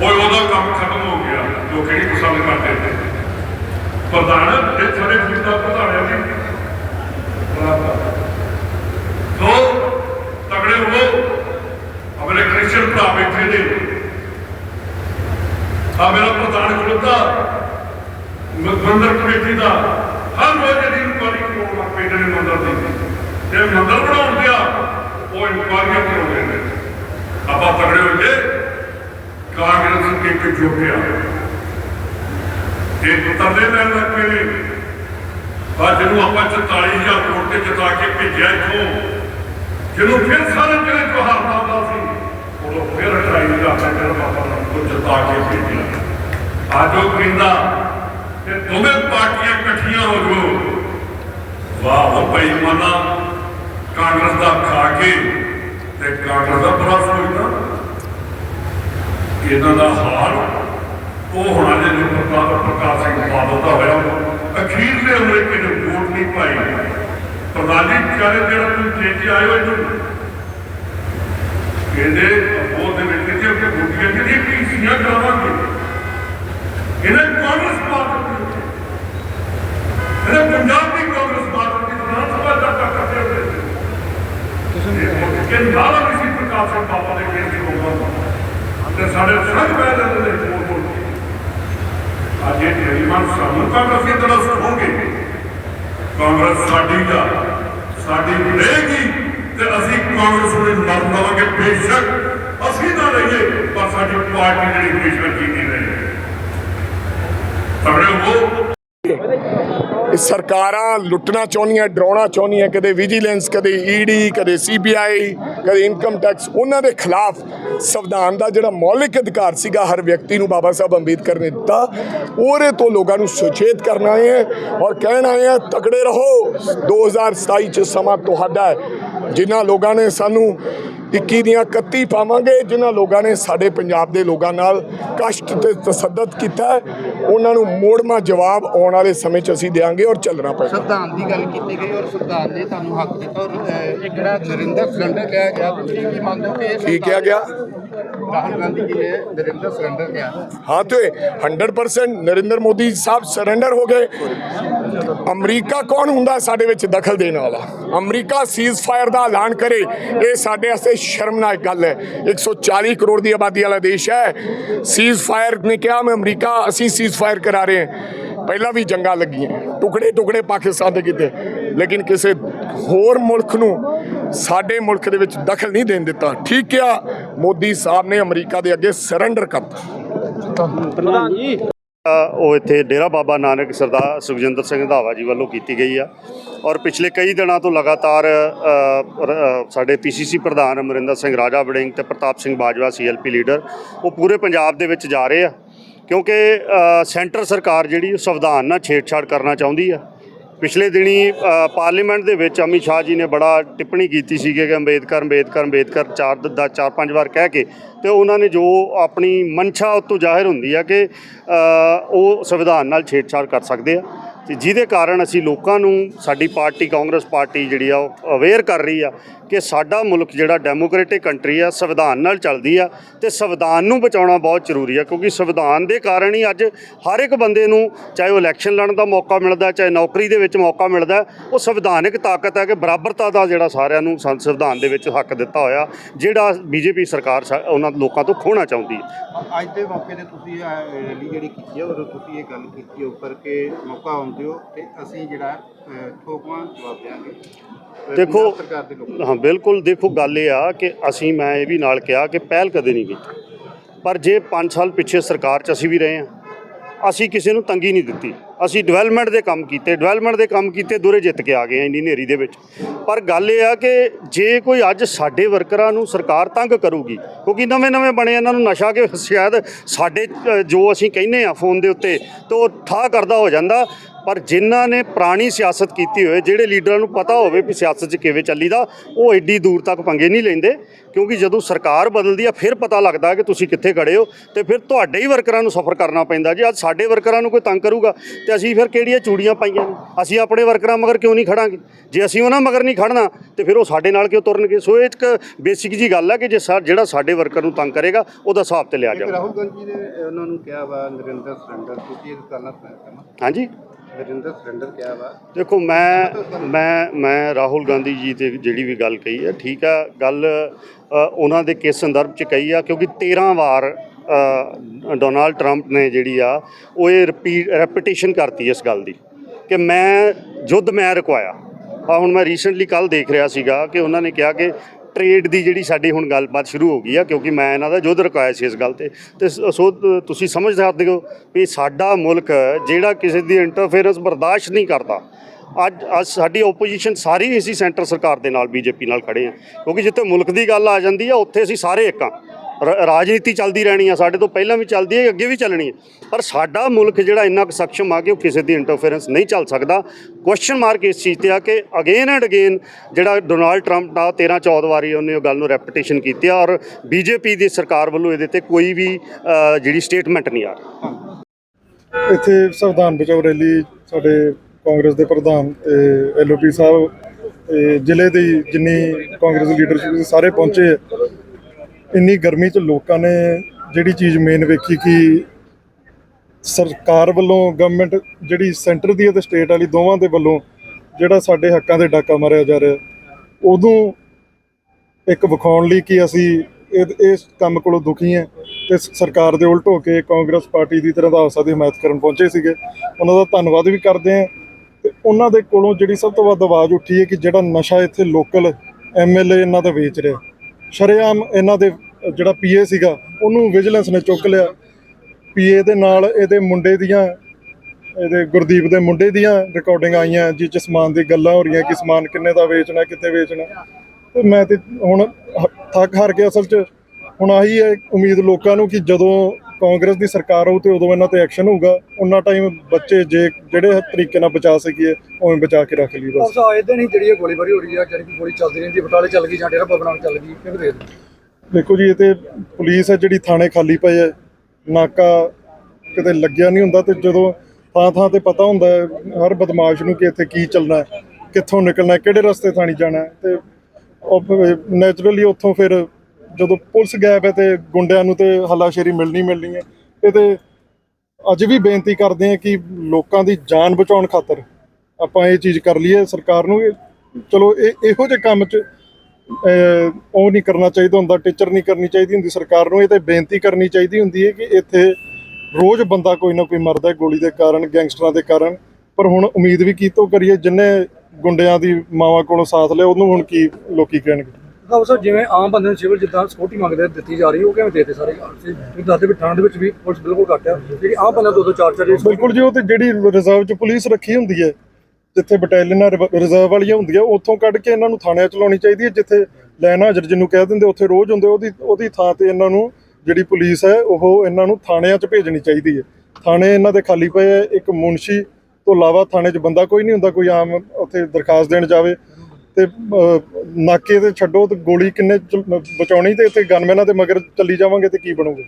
ਉਹ ਉਹਦਾ ਕੰਮ ਖਤਮ ਹੋ ਗਿਆ ਲੋਕ ਨਹੀਂ ਪਸੰਦ ਕਰਦੇ ਤੇ ਪ੍ਰਧਾਨ ਇਹ ਸਾਰੇ ਫੀਸ ਦਾ ਪ੍ਰਧਾਨ ਹੈ ਜੀ ਸੋ ਤਗੜੇ ਹੋ ਆਪਣੇ ਕ੍ਰਿਸਚੀਅਨ ਭਰਾ ਬੈਠੇ ਨੇ ਆ ਮੇਰਾ ਪ੍ਰਧਾਨ ਗੁਰਦਾ ਮੰਦਰ ਕਮੇਟੀ ਦਾ ਹਰ ਰੋਜ਼ ਦੀ ਇਨਕੁਆਰੀ ਕਰਾਉਣ ਲੱਗ ਨੇ ਮੰਦਰ ਦੀ। ਜੇ ਮੰਦਰ ਬਣਾਉਣ ਗਿਆ, ਉਹ ਇਨਕੁਆਰੀ ਕਰਾਉਂਦੇ ਨੇ। ਆਪਾਂ ਤਗੜੇ ਹੋ ਕੇ ਕਾਂਗਰਸ ਇੱਕ ਜੋੜਿਆ ਇਹ ਤਰਲੇ ਲੈਣ ਲੱਗ ਪਏ ਨੇ। ਅੱਜ ਨੂੰ ਆਪਾਂ 44000 ਕਰੋੜ ਤੇ ਜਿਤਾ ਕੇ ਭੇਜਿਆ ਇੱਥੋਂ, ਜਿਹਨੂੰ ਫਿਰ ਸਾਰੇ ਜਿਹੜੇ ਜਵਾਹਰ ਲਾਦਾ ਸੀ ਉਦੋਂ ਫਿਰ ਹਟਾਈ ਦਾ ਜਿਹੜਾ ਬਾਬਾ ਨਾਮ ਜਿਤਾ ਕੇ ਭੇਜਿਆ। ਅੱਜ ਉਹ ਕਹਿੰਦਾ ਕਿ ਦੋਵੇਂ ਪਾਰਟੀਆਂ ਇਕੱਠੀਆਂ ਹੋ ਜਾਓ। ਵਾਹ ਉਹ ਬੇਈਮਾਨਾ ਕਾਂਗਰਸ ਦਾ ਖਾ ਕੇ ਤੇ ਕਾਂਗਰਸ ਦਾ ਬੜਾ ਸੋਚਦਾ। ਇਹਨਾਂ ਦਾ ਹਾਲ, ਉਹ ਹੋਣਾ ਜੇ ਜੋ ਪ੍ਰਕਾਸ਼ ਸਿੰਘ ਬਾਦਲ ਦਾ ਹੋਇਆ। ਅਖੀਰਲੇ ਉਮਰੇ ਕਿਨੇ ਵੋਟ ਨਹੀਂ ਪਾਈ। ਪ੍ਰਧਾਨੀ, ਵਿਚਾਰੇ ਜਿਹੜਾ ਤੁਸੀਂ ਜੇ ਕੇ ਆਏ ਇਹਨੂੰ। ਕਹਿੰਦੇ ਉਹ ਦੇ ਵਿੱਚ ਕਿ ਬੁੱਢੀਆਂ ਕਿਹਦੀ ਪੀਸੀਆਂ ਕਰਾਵਾਂਗੇ ਇਹਨਾਂ ਕਾਂਗਰਸ ਪਾਰਟੀ ਇਹਨਾਂ ਪੰਜਾਬ ਦੀ ਕਾਂਗਰਸ ਪਾਰਟੀ ਦੀ ਵਿਧਾਨ ਸਭਾ ਦਾ ਕਰਦੇ ਹੋਏ ਕਿ ਨਾਲਾ ਕਿਸੇ ਪ੍ਰਕਾਸ਼ ਸਿੰਘ ਬਾਬਾ ਦੇ ਖੇਤ ਦੀ ਹੋਊਗਾ ਤੇ ਸਾਡੇ ਸੰਗ ਪੈ ਜਾਂਦੇ ਨੇ ਬੋਲ ਬੋਲ ਕੇ। ਅੱਜ ਇਹ ਗਰੀਬਾਂ ਸਾਨੂੰ ਕਾਂਗਰਸੀ ਤਰ੍ਹਾਂ ਸੁਣੋਗੇ ਕਾਂਗਰਸ ਸਾਡੀ ਦਾ ਸਾਡੀ ਰਹੇਗੀ ਤੇ ਅਸੀਂ ਕਾਂਗਰਸ ਨੂੰ ਲੜ ਲਵਾਂਗੇ ਬੇਸ਼ੱਕ। ਅਸੀਂ ਨਾ ਰਹੀਏ ਪਰ ਸਾਡੀ ਪਾਰਟੀ ਜਿਹੜੀ ਬੇਸ਼ੱਕ ਕੀਤੀ ਰਹੇ ਤਗੜੇ ਹੋ। ਸਰਕਾਰਾਂ ਲੁੱਟਣਾ ਚਾਹੁੰਦੀਆਂ, ਡਰਾਉਣਾ ਚਾਹੁੰਦੀਆਂ, ਕਦੇ ਵਿਜੀਲੈਂਸ ਕਦੇ ਈਡੀ ਕਦੇ ਸੀਬੀਆਈ ਕਦੇ ਇਨਕਮ ਟੈਕਸ ਉਹਨਾਂ ਦੇ ਖਿਲਾਫ ਸੰਵਿਧਾਨ ਦਾ ਜਿਹੜਾ ਮੌਲਿਕ ਅਧਿਕਾਰ ਸੀਗਾ ਹਰ ਵਿਅਕਤੀ ਨੂੰ ਬਾਬਾ ਸਾਹਿਬ ਅੰਬੇਦਕਰ ਨੇ ਦਿੱਤਾ। ਉਹਦੇ ਤੋਂ ਲੋਕਾਂ ਨੂੰ ਸੁਚੇਤ ਕਰਨਾ ਹੈ ਔਰ ਕਹਿਣਾ ਹੈ, ਤਕੜੇ ਰਹੋ। 2027 ਚ ਸਮਾਂ ਤੁਹਾਡਾ ਹੈ, ਜਿਨ੍ਹਾਂ ਲੋਕਾਂ ਨੇ ਸਾਨੂੰ 21 ਦੀਆਂ 31 ਪਾਵਾਂਗੇ ਜਿਨ੍ਹਾਂ ਲੋਕਾਂ ਨੇ ਸਾਡੇ ਪੰਜਾਬ ਦੇ ਲੋਕਾਂ ਨਾਲ ਕਸ਼ਟ ਤੇ ਤਸੱਦਦ ਕੀਤਾ ਉਹਨਾਂ ਨੂੰ ਮੋੜਮਾ ਜਵਾਬ ਆਉਣ ਵਾਲੇ ਸਮੇਂ 'ਚ ਅਸੀਂ ਦੇਵਾਂਗੇ ਔਰ ਚੱਲਣਾ ਪਏਗਾ ਸੰਵਿਧਾਨ ਦੀ ਗੱਲ ਕੀਤੀ ਗਈ ਔਰ ਸੰਵਿਧਾਨ ਨੇ ਤੁਹਾਨੂੰ ਹੱਕ ਦਿੱਤਾ ਔਰ ਜਿਹੜਾ ਨਰਿੰਦਰ ਸਿਲੰਡਰ ਕਿਹਾ ਗਿਆ ਤੁਸੀਂ ਕੀ ਮੰਨਦੇ ਹੋ ਕਿ ਇਹ ਕੀ ਕਿਹਾ ਗਿਆ? ਰਾਹੁਲ ਗਾਂਧੀ ਜੀ ਨੇ ਨਰਿੰਦਰ ਸਿਲੰਡਰ ਕਿਹਾ? ਹਾਂ ਤੇ 100% ਨਰਿੰਦਰ ਮੋਦੀ ਸਾਹਿਬ ਸਰੈਂਡਰ ਹੋ ਗਏ। ਅਮਰੀਕਾ ਕੌਣ ਹੁੰਦਾ ਸਾਡੇ ਵਿੱਚ ਦਖਲ ਦੇਣ ਵਾਲਾ? ਅਮਰੀਕਾ ਸੀਜ਼ ਫਾਇਰ ਦਾ ਐਲਾਨ ਕਰੇ ਇਹ ਸਾਡੇ ਵਾਸਤੇ ਸ਼ਰਮਨਾਕ ਗੱਲ ਹੈ। 140 ਕਰੋੜ ਦੀ ਆਬਾਦੀ ਵਾਲਾ ਦੇਸ਼ ਹੈ। ਸੀਜ਼ ਫਾਇਰ ਨੇ ਕਿਹਾ ਮੈਂ ਅਮਰੀਕਾ ਅਸੀਂ ਸੀਜ਼ ਫਾਇਰ ਕਰਾ ਰਹੇ ਹਾਂ। ਪਹਿਲਾਂ ਵੀ ਜੰਗਾਂ ਲੱਗੀਆਂ। ਟੁਕੜੇ ਟੁਕੜੇ ਪਾਕਿਸਤਾਨ ਦੇ ਕੀਤੇ। ਲੇਕਿਨ ਕਿਸੇ ਹੋਰ ਮੁਲਕ ਨੂੰ ਸਾਡੇ ਮੁਲਕ ਦੇ ਵਿੱਚ ਦਖਲ ਨਹੀਂ ਦੇਣ ਦਿੱਤਾ। ਠੀਕ ਕਿਹਾ ਮੋਦੀ ਸਾਹਿਬ ਨੇ ਅਮਰੀਕਾ ਦੇ ਅੱਗੇ ਸਰੈਂਡਰ ਕਰਤਾ। ਅ, ਉਹ ਇੱਥੇ ਡੇਰਾ ਬਾਬਾ ਨਾਨਕ ਸਰਦਾਰ ਸੁਖਜਿੰਦਰ ਸਿੰਘ ਰੰਧਾਵਾ ਜੀ ਵੱਲੋਂ ਕੀਤੀ ਗਈ ਆ। ਔਰ ਪਿਛਲੇ ਕਈ ਦਿਨਾਂ ਤੋਂ ਲਗਾਤਾਰ ਅ, ਰ- ਅ, ਸਾਡੇ ਪੀਸੀਸੀ ਪ੍ਰਧਾਨ ਅਮਰਿੰਦਰ ਸਿੰਘ ਰਾਜਾ ਵੜਿੰਗ ਤੇ ਪ੍ਰਤਾਪ ਸਿੰਘ ਬਾਜਵਾ ਸੀਐਲਪੀ ਲੀਡਰ ਉਹ ਪੂਰੇ ਪੰਜਾਬ ਦੇ ਵਿੱਚ ਜਾ ਰਹੇ ਆ। ਕਿਉਂਕਿ ਸੈਂਟਰ ਸਰਕਾਰ ਜਿਹੜੀ ਉਹ ਸੰਵਿਧਾਨ ਨਾਲ ਛੇੜਛਾੜ ਕਰਨਾ ਚਾਹੁੰਦੀ ਆ। ਪਿਛਲੇ ਦਿਨੀ ਪਾਰਲੀਮੈਂਟ ਦੇ ਵਿੱਚ ਅਮਿਤ ਸ਼ਾਹ ਜੀ ਨੇ ਬੜਾ ਟਿੱਪਣੀ ਕੀਤੀ ਸੀ ਕਿ ਅੰਬੇਦਕਰ ਅੰਬੇਦਕਰ ਅੰਬੇਦਕਰ ਚਾਰ ਦ- ਦਾ, ਚਾਰ ਪੰਜ ਵਾਰ ਕਹਿ ਕੇ ਤੇ ਉਹਨਾਂ ਨੇ ਜੋ ਆਪਣੀ ਮਨਸ਼ਾ ਉਤੋਂ ਜ਼ਾਹਿਰ ਹੁੰਦੀ ਆ ਕਿ ਉਹ ਸੰਵਿਧਾਨ ਨਾਲ ਛੇੜਛਾੜ ਕਰ ਸਕਦੇ ਆ ਤੇ ਜਿਹਦੇ ਕਾਰਨ ਅਸੀਂ ਲੋਕਾਂ ਨੂੰ ਸਾਡੀ ਪਾਰਟੀ ਕਾਂਗਰਸ ਪਾਰਟੀ ਜਿਹੜੀ ਆ ਉਹ ਅਵੇਅਰ ਕਰ ਰਹੀ ਆ ਕਿ ਸਾਡਾ ਮੁਲਕ ਜਿਹੜਾ ਡੈਮੋਕ੍ਰੈਟਿਕ ਕੰਟਰੀ ਆ, ਸੰਵਿਧਾਨ ਨਾਲ ਚੱਲਦੀ ਆ ਤੇ ਸੰਵਿਧਾਨ ਨੂੰ ਬਚਾਉਣਾ ਬਹੁਤ ਜ਼ਰੂਰੀ ਆ ਕਿਉਂਕਿ ਸੰਵਿਧਾਨ ਦੇ ਕਾਰਨ ਹੀ ਅੱਜ ਹਰ ਇੱਕ ਬੰਦੇ ਨੂੰ ਚਾਹੇ ਉਹ ਇਲੈਕਸ਼ਨ ਲੜਨ ਦਾ ਮੌਕਾ ਮਿਲਦਾ ਚਾਹੇ ਨੌਕਰੀ ਦੇ ਵਿੱਚ ਮੌਕਾ ਮਿਲਦਾ ਉਹ ਸੰਵਿਧਾਨਿਕ ਤਾਕਤ ਹੈ ਕਿ ਬਰਾਬਰਤਾ ਦਾ ਜਿਹੜਾ ਸਾਰਿਆਂ ਨੂੰ ਸੰ- ਸੰਵਿਧਾਨ ਦੇ ਵਿੱਚ ਹੱਕ ਦਿੱਤਾ ਹੋਇਆ, ਜਿਹੜਾ ਬੀਜੇਪੀ ਸਰਕਾਰ ਸਾ- ਉਹਨਾਂ ਲੋਕਾਂ ਤੋਂ ਖੋਣਾ ਚਾਹੁੰਦੀ ਹੈ। ਅੱਜ ਦੇ ਮੌਕੇ ਤੇ ਤੁਸੀਂ ਰੈਲੀ ਜਿਹੜੀ ਕੀਤੀ ਹੈ ਔਰ ਤੁਸੀਂ ਇਹ ਗੱਲ ਕੀਤੀ ਉੱਪਰ ਕਿ ਮੌਕਾ ਆਉਂਦੇ ਹੋ ਤੇ ਅਸੀਂ ਜਿਹੜਾ ਠੋਕਵਾਂ ਜਵਾਬ ਦੇਖੋ ਪੰਜਾਬ ਸਰਕਾਰ ਦੇ ਲੋਕ ਹਾਂ ਬਿਲਕੁਲ ਦੇਖੋ ਗੱਲ ਇਹ ਆ ਕਿ ਅਸੀਂ ਮੈਂ ਇਹ ਵੀ ਨਾਲ ਕਿਹਾ ਕਿ ਪਹਿਲ ਕਦੇ ਨਹੀਂ ਕੀਤੀ। ਪਰ ਜੇ 5 ਸਾਲ ਪਿੱਛੇ ਸਰਕਾਰ 'ਚ ਅਸੀਂ ਵੀ ਰਹੇ ਹਾਂ ਅਸੀਂ ਕਿਸੇ ਨੂੰ ਤੰਗੀ ਨਹੀਂ ਦਿੱਤੀ। ਅਸੀਂ ਡਿਵੈਲਪਮੈਂਟ ਦੇ ਕੰਮ ਕੀਤੇ ਡਿਵੈਲਪਮੈਂਟ ਦੇ ਕੰਮ ਕੀਤੇ ਦੂਰੇ ਜਿੱਤ ਕੇ ਆ ਗਏ ਇੰਨੀ ਹਨੇਰੀ ਦੇ ਵਿੱਚ। ਪਰ ਗੱਲ ਇਹ ਆ ਕਿ ਜੇ ਕੋਈ ਅੱਜ ਸਾਡੇ ਵਰਕਰਾਂ ਨੂੰ ਸਰਕਾਰ ਤੰਗ ਕਰੂਗੀ ਕਿਉਂਕਿ ਨਵੇਂ-ਨਵੇਂ ਬਣੇ ਇਹਨਾਂ ਨੂੰ ਨਸ਼ਾ ਕਿ ਸ਼ਾਇਦ ਸਾਡੇ ਜੋ ਅਸੀਂ ਕਹਿੰਨੇ ਆ ਫੋਨ ਦੇ ਉੱਤੇ ਤੇ ਉਹ ਠਾ ਕਰਦਾ ਹੋ ਜਾਂਦਾ। ਪਰ ਜਿਨ੍ਹਾਂ ਨੇ ਪੁਰਾਣੀ ਸਿਆਸਤ ਕੀਤੀ ਹੋਏ ਜਿਹੜੇ ਲੀਡਰਾਂ ਨੂੰ ਪਤਾ ਹੋਵੇ ਵੀ ਸਿਆਸਤ 'ਚ ਕਿਵੇਂ ਚੱਲੀਦਾ ਉਹ ਐਡੀ ਦੂਰ ਤੱਕ ਪੰਗੇ ਨਹੀਂ ਲੈਂਦੇ ਕਿਉਂਕਿ ਜਦੋਂ ਸਰਕਾਰ ਬਦਲਦੀ ਆ ਫਿਰ ਪਤਾ ਲੱਗਦਾ ਕਿ ਤੁਸੀਂ ਕਿੱਥੇ ਖੜੇ ਹੋ ਤੇ ਫਿਰ ਤੁਹਾਡੇ ਹੀ ਵਰਕਰਾਂ ਨੂੰ ਸਫਰ ਕਰਨਾ ਪੈਂਦਾ ਜੇ ਅੱਜ ਸਾਡੇ ਵਰਕਰਾਂ ਨੂੰ ਕੋਈ ਤੰਗ ਕਰੂਗਾ ਤੇ ਅਸੀਂ ਫਿਰ ਕਿਹੜੀਆਂ ਚੂੜੀਆਂ ਪਾਈਆਂ ਨੇ? ਅਸੀਂ ਆਪਣੇ ਵਰਕਰਾਂ ਮਗਰ ਕਿਉਂ ਨਹੀਂ ਖੜਾਂਗੇ? ਜੇ ਅਸੀਂ ਉਹਨਾਂ ਮਗਰ ਨਹੀਂ ਖੜਨਾ ਤੇ ਫਿਰ ਉਹ ਸਾਡੇ ਨਾਲ ਕਿਉਂ ਤੁਰਨਗੇ? ਸੋ ਇਹ ਇੱਕ ਬੇਸਿਕ ਜੀ ਗੱਲ ਹੈ ਕਿ ਜੇ ਜਿਹੜਾ ਸਾਡੇ ਵਰਕਰ ਨੂੰ ਤੰਗ ਕਰੇਗਾ ਉਹਦਾ ਹਿਸਾਬ ਤੇ ਲਿਆ ਜਾਵੇ ਰਾਹੁਲ ਗਾਂਧੀ ਨੇ ਉਹਨਾਂ ਨੂੰ ਕਿਹਾ ਵਾ ਨਰਿੰਦਰ ਸਰੈਂਡਰ ਤੁਸੀਂ ਇਸ ਗੱਲ ਹੋ ਹਾਂਜੀ। ਨਰਿੰਦਰ ਸਰੈਂਡਰ ਕਿਹਾ ਵਾ ਦੇਖੋ, ਮੈਂ ਮੈਂ ਮੈਂ ਰਾਹੁਲ ਗਾਂਧੀ ਜੀ ਤੇ ਜਿਹੜੀ ਵੀ ਗੱਲ ਕਹੀ ਹੈ, ਠੀਕ ਆ, ਗੱਲ ਉਹਨਾਂ ਦੇ ਕਿਸ ਸੰਦਰਭ ਚ ਕਹੀ ਆ, ਕਿਉਂਕਿ 13 ਵਾਰ ਡੋਨਾਲਡ ਟਰੰਪ ਨੇ ਜਿਹੜੀ ਆ, ਉਹ ਇਹ ਰਿਪੀਟ ਰੈਪੀਟੇਸ਼ਨ ਕਰਤੀ ਇਸ ਗੱਲ ਦੀ, ਕਿ ਮੈਂ ਯੁੱਧ ਮੈਂ ਰੁਕਵਾਇਆ। ਆ, ਹੁਣ ਮੈਂ ਰੀਸੈਂਟਲੀ ਕੱਲ ਦੇਖ ਰਿਹਾ ਸੀਗਾ ਕਿ ਉਹਨਾਂ ਨੇ ਕਿਹਾ ਕਿ ਟ੍ਰੇਡ ਦੀ ਜਿਹੜੀ ਸਾਡੀ ਹੁਣ ਗੱਲਬਾਤ ਸ਼ੁਰੂ ਹੋ ਗਈ ਆ, ਕਿਉਂਕਿ ਮੈਂ ਇਹਨਾਂ ਦਾ ਯੁੱਧ ਰੁਕਾਇਆ ਸੀ ਇਸ ਗੱਲ ਤੇ। ਤੇ ਸੋ ਤੁਸੀਂ ਸਮਝ ਸਕਦੇ ਹੋ ਵੀ ਸਾਡਾ ਮੁਲਕ ਜਿਹੜਾ ਕਿਸੇ ਦੀ ਇੰਟਰਫੇਰੈਂਸ ਬਰਦਾਸ਼ਤ ਨਹੀਂ ਕਰਦਾ, ਅੱਜ ਅੱਜ ਸਾਡੀ ਓਪੋਜੀਸ਼ਨ ਸਾਰੀ ਅਸੀਂ ਸੈਂਟਰ ਸਰਕਾਰ ਦੇ ਨਾਲ, ਬੀਜੇਪੀ ਨਾਲ ਖੜੇ ਆ। ਕਿਉਂਕਿ ਜਿੱਥੇ ਮੁਲਕ ਦੀ ਗੱਲ ਆ ਜਾਂਦੀ ਆ, ਉੱਥੇ ਅਸੀਂ ਸਾਰੇ ਇੱਕ ਆ। ਰ- ਰਾਜਨੀਤੀ ਚੱਲਦੀ ਰਹਿਣੀ ਆ ਸਾਡੇ ਤੋਂ ਪਹਿਲਾਂ ਵੀ ਚੱਲਦੀ ਹੈ ਅੱਗੇ ਵੀ ਚੱਲਣੀ ਹੈ। ਪਰ ਸਾਡਾ ਮੁਲਕ ਜਿਹੜਾ ਇੰਨਾ ਕੁ ਸક્ષਮ ਆ ਕਿ ਉਹ ਕਿਸੇ ਦੀ ਇੰਟਰਫੇਰੈਂਸ ਨਹੀਂ ਚੱਲ ਸਕਦਾ। ਕੁਐਸਚਨ ਮਾਰਕ ਇਸ ਚੀਜ਼ ਤੇ ਆ ਕਿ ਅਗੇਨ ਐਂਡ ਅਗੇਨ ਜਿਹੜਾ ਡੋਨਾਲਡ ਟਰੰਪ ਦਾ 13 14 ਵਾਰੀ ਉਹਨੇ ਉਹ ਗੱਲ ਨੂੰ ਰੈਪੀਟੇਸ਼ਨ ਕੀਤੀ ਆ ਔਰ ਬੀਜੇਪੀ ਦੀ ਸਰਕਾਰ ਵੱਲੋਂ ਇਹਦੇ ਤੇ ਕੋਈ ਵੀ ਅ, ਜਿਹੜੀ ਸਟੇਟਮੈਂਟ ਨਹੀਂ ਆ ਰਹੀ। ਇੱਥੇ ਸੰਵਿਧਾਨ ਬਚਾਓ ਰੈਲੀ ਸਾਡੇ ਕਾਂਗਰਸ ਦੇ ਪ੍ਰਧਾਨ ਤੇ ਐਲਓਪੀ ਸਾਹਿਬ ਤੇ ਜ਼ਿਲ੍ਹੇ ਦੀ ਜਿੰਨੀ ਕਾਂਗਰਸ ਲੀਡਰਸ਼ਿਪ ਸਾਰੇ ਪਹੁੰਚੇ। ਇੰਨੀ ਗਰਮੀ 'ਚ ਲੋਕਾਂ ਨੇ ਜਿਹੜੀ ਚੀਜ਼ ਮੇਨ ਵੇਖੀ ਕਿ ਸਰਕਾਰ ਵੱਲੋਂ ਗਵਰਨਮੈਂਟ ਜਿਹੜੀ ਸੈਂਟਰ ਦੀ ਅਤੇ ਸਟੇਟ ਵਾਲੀ ਦੋਵਾਂ ਦੇ ਵੱਲੋਂ ਜਿਹੜਾ ਸਾਡੇ ਹੱਕਾਂ 'ਤੇ ਡਾਕਾ ਮਾਰਿਆ ਜਾ ਰਿਹਾ, ਉਦੋਂ ਇੱਕ ਵਿਖਾਉਣ ਲਈ ਕਿ ਅਸੀਂ ਇਹ- ਇਸ ਕੰਮ ਕੋਲੋਂ ਦੁਖੀ ਹਾਂ ਤੇ ਸਰਕਾਰ ਦੇ ਉਲਟ ਹੋ ਕੇ ਕਾਂਗਰਸ ਪਾਰਟੀ ਦੀ ਤਰ੍ਹਾਂ ਦਾ ਹਾਸਾ ਦੀ ਹਮਾਇਤ ਕਰਨ ਪਹੁੰਚੇ ਸੀਗੇ। ਉਹਨਾਂ ਦਾ ਧੰਨਵਾਦ ਵੀ ਕਰਦੇ ਹਾਂ ਤੇ ਉਹਨਾਂ ਦੇ ਕੋਲੋਂ ਜਿਹੜੀ ਸਭ ਤੋਂ ਵੱਧ ਆਵਾਜ਼ ਉੱਠੀ ਹੈ ਕਿ ਜਿਹੜਾ ਨਸ਼ਾ ਇੱਥੇ ਲੋਕਲ ਐਮਐਲਏ ਇਹਨਾਂ ਦਾ ਵੇਚ ਰਿਹਾ। ਸ਼ਰੇਆਮ ਇਹਨਾਂ ਦੇ, ਜਿਹੜਾ ਪੀਏ ਸੀਗਾ, ਉਹਨੂੰ ਵਿਜੀਲੈਂਸ ਨੇ ਚੁੱਕ ਲਿਆ। ਪੀਏ ਦੇ ਨਾਲ ਇਹਦੇ ਮੁੰਡੇ ਦੀਆਂ, ਇਹਦੇ ਗੁਰਦੀਪ ਦੇ ਮੁੰਡੇ ਦੀਆਂ ਰਿਕਾਰਡਿੰਗ ਆਈਆਂ, ਜਿਸ 'ਚ ਸਮਾਨ ਦੀ ਗੱਲਾਂ ਹੋ ਰਹੀਆਂ, ਕਿ ਸਮਾਨ ਕਿੰਨੇ ਦਾ ਵੇਚਣਾ, ਕਿੱਥੇ ਵੇਚਣਾ। ਤੇ ਮੈਂ ਤੇ ਹੁਣ ਥੱਕ ਹਾਰ ਕੇ ਅਸਲ 'ਚ। ਹੁਣ ਆਹੀ ਹੈ, ਉਮੀਦ ਲੋਕਾਂ ਨੂੰ ਕਿ ਜਦੋਂ ਕਾਂਗਰਸ ਦੀ ਸਰਕਾਰ ਹੋਊ ਤੇ ਉਦੋਂ ਇਹਨਾਂ ਤੇ ਐਕਸ਼ਨ ਹੋਊਗਾ ਉਹਨਾਂ ਟਾਈਮ ਬੱਚੇ ਜੇ ਜਿਹੜੇ ਤਰੀਕੇ ਨਾਲ ਬਚਾ ਸਕੀਏ ਉਵੇਂ ਬਚਾ ਕੇ ਰੱਖ ਲਈ ਬਸ। ਆਏ ਦਿਨ ਹੀ ਜਿਹੜੀ ਗੋਲੀਬਾਰੀ ਹੋ ਰਹੀ ਆ ਜਿਹੜੀ ਗੋਲੀ ਚੱਲਦੀ ਰਹਿੰਦੀ ਬਟਾਲੇ ਚੱਲ ਗਈ ਜਾਂ ਡੇਰਾ ਬਾਬਾ ਨਾਨਕ ਚੱਲ ਗਈ ਕਿਵੇਂ ਦੇ ਦੇਖੋ ਜੀ ਇਹ ਤੇ ਪੁਲਿਸ ਹੈ ਜਿਹੜੀ ਥਾਣੇ ਖਾਲੀ ਪਏ ਹੈ ਨਾਕਾ ਕਿਤੇ ਲੱਗਿਆ ਨਹੀਂ ਹੁੰਦਾ ਤੇ ਜਦੋਂ ਥਾਂ ਥਾਂ ਤੇ ਪਤਾ ਹੁੰਦਾ ਹਰ ਬਦਮਾਸ਼ ਨੂੰ ਕਿ ਇੱਥੇ ਕੀ ਚੱਲਣਾ ਕਿੱਥੋਂ ਨਿਕਲਣਾ ਕਿਹੜੇ ਰਸਤੇ ਥਾਣੀ ਜਾਣਾ ਤੇ ਨੇਚਰਲੀ ਉੱਥੋਂ ਫਿਰ ਜਦੋਂ ਪੁਲਿਸ ਗਾਇਬ ਹੈ ਤੇ ਗੁੰਡਿਆਂ ਨੂੰ ਤੇ ਹੱਲਾਸ਼ੇਰੀ ਮਿਲਣੀ ਮਿਲਣੀ ਹੈ, ਇਹ ਤੇ ਅੱਜ ਵੀ ਬੇਨਤੀ ਕਰਦੇ ਹਾਂ ਕਿ ਲੋਕਾਂ ਦੀ ਜਾਨ ਬਚਾਉਣ ਖਾਤਰ ਆਪਾਂ ਇਹ ਚੀਜ਼ ਕਰ ਲਈਏ ਸਰਕਾਰ ਨੂੰ। ਚਲੋ, ਇਹ ਇਹੋ ਜਿਹੇ ਕੰਮ 'ਚ ਉਹ ਨਹੀਂ ਕਰਨਾ ਚਾਹੀਦਾ ਹੁੰਦਾ, ਟੀਚਰ ਨਹੀਂ ਕਰਨੀ ਚਾਹੀਦੀ ਹੁੰਦੀ ਸਰਕਾਰ ਨੂੰ। ਇਹ ਤੇ ਬੇਨਤੀ ਕਰਨੀ ਚਾਹੀਦੀ ਹੁੰਦੀ ਹੈ ਕਿ ਇੱਥੇ ਰੋਜ਼ ਬੰਦਾ ਕੋਈ ਨਾ ਕੋਈ ਮਰਦਾ ਹੈ ਗੋਲੀ ਦੇ ਕਾਰਨ, ਗੈਂਗਸਟਰਾਂ ਦੇ ਕਾਰਨ। ਪਰ ਹੁਣ ਉਮੀਦ ਵੀ ਕੀਤੋਂ ਕਰੀਏ, ਜਿੰਨੇ ਗੁੰਡਿਆਂ ਦੀ ਮਾਵਾ ਕੋਲੋਂ ਸਾਥ ਲਿਆ, ਉਹਨੂੰ ਹੁਣ ਕੀ ਲੋਕੀ ਕਹਿਣਗੇ? ਸਾਹਿਬ ਸਰ ਜਿਵੇਂ ਆਮ ਬੰਦੇ ਨੂੰ ਸਿਵਲ ਜਿੱਦਾਂ ਸਿਕਿਉਰਿਟੀ ਮੰਗਦੇ ਆ, ਦਿੱਤੀ ਜਾ ਰਹੀ ਉਹ ਕਿਵੇਂ ਦੇਤੇ ਸਾਰੇ? ਤੁਸੀਂ ਦੱਸਦੇ ਵੀ ਥਾਣੇ ਦੇ ਵਿੱਚ ਵੀ ਪੁਲਿਸ ਬਿਲਕੁਲ ਘੱਟ ਆ। ਜਿਹੜੀ ਆਮ ਬੰਦੇ ਦੋ ਦੋ ਚਾਰ ਚਾਰ ਜਿਹੜੀ ਬਿਲਕੁਲ ਜੀ ਉਹ ਤੇ ਜਿਹੜੀ ਰਿਜ਼ਰਵ ਚ ਪੁਲਿਸ ਰੱਖੀ ਹੁੰਦੀ ਹੈ ਜਿੱਥੇ ਬਟਾਲੀਅਨਾਂ ਰਿਜ਼ਰਵ ਵਾਲੀਆਂ ਹੁੰਦੀਆਂ ਉੱਥੋਂ ਕੱਢ ਕੇ ਇਹਨਾਂ ਨੂੰ ਥਾਣਿਆਂ ਚ ਲਾਉਣੀ ਚਾਹੀਦੀ ਹੈ ਜਿੱਥੇ ਲੈਣ ਹਾਜ਼ਰ ਜਿਹਨੂੰ ਕਹਿ ਦਿੰਦੇ ਉੱਥੇ ਰੋਜ਼ ਹੁੰਦੇ ਉਹਦੀ ਉਹਦੀ ਥਾਂ ਤੇ ਇਹਨਾਂ ਨੂੰ ਜਿਹੜੀ ਪੁਲਿਸ ਹੈ ਉਹ ਇਹਨਾਂ ਨੂੰ ਥਾਣਿਆਂ ਚ ਭੇਜਣੀ ਚਾਹੀਦੀ ਹੈ। ਥਾਣੇ ਇਹਨਾਂ ਦੇ ਖਾਲੀ ਪਏ ਹੈ ਇੱਕ ਮੁਨਸ਼ੀ ਤੋਂ ਇਲਾਵਾ ਥਾਣੇ 'ਚ ਬੰਦਾ ਕੋਈ ਨਹੀਂ ਹੁੰਦਾ ਕੋਈ ਆਮ ਉੱਥੇ ਦਰਖਾਸਤ ਦੇਣ ਜਾਵੇ। ਤੇ ਅਹ, ਨਾਕੇ ਤੇ ਛੱਡੋ ਤੇ ਗੋਲੀ ਕਿੰਨੇ ਚ- ਬਚਾਉਣੀ ਤੇ ਇੱਥੇ ਗਨਮੈਨਾਂ ਦੇ ਮਗਰ ਚੱਲੀ ਜਾਵਾਂਗੇ ਤੇ ਕੀ ਬਣੂਗਾ?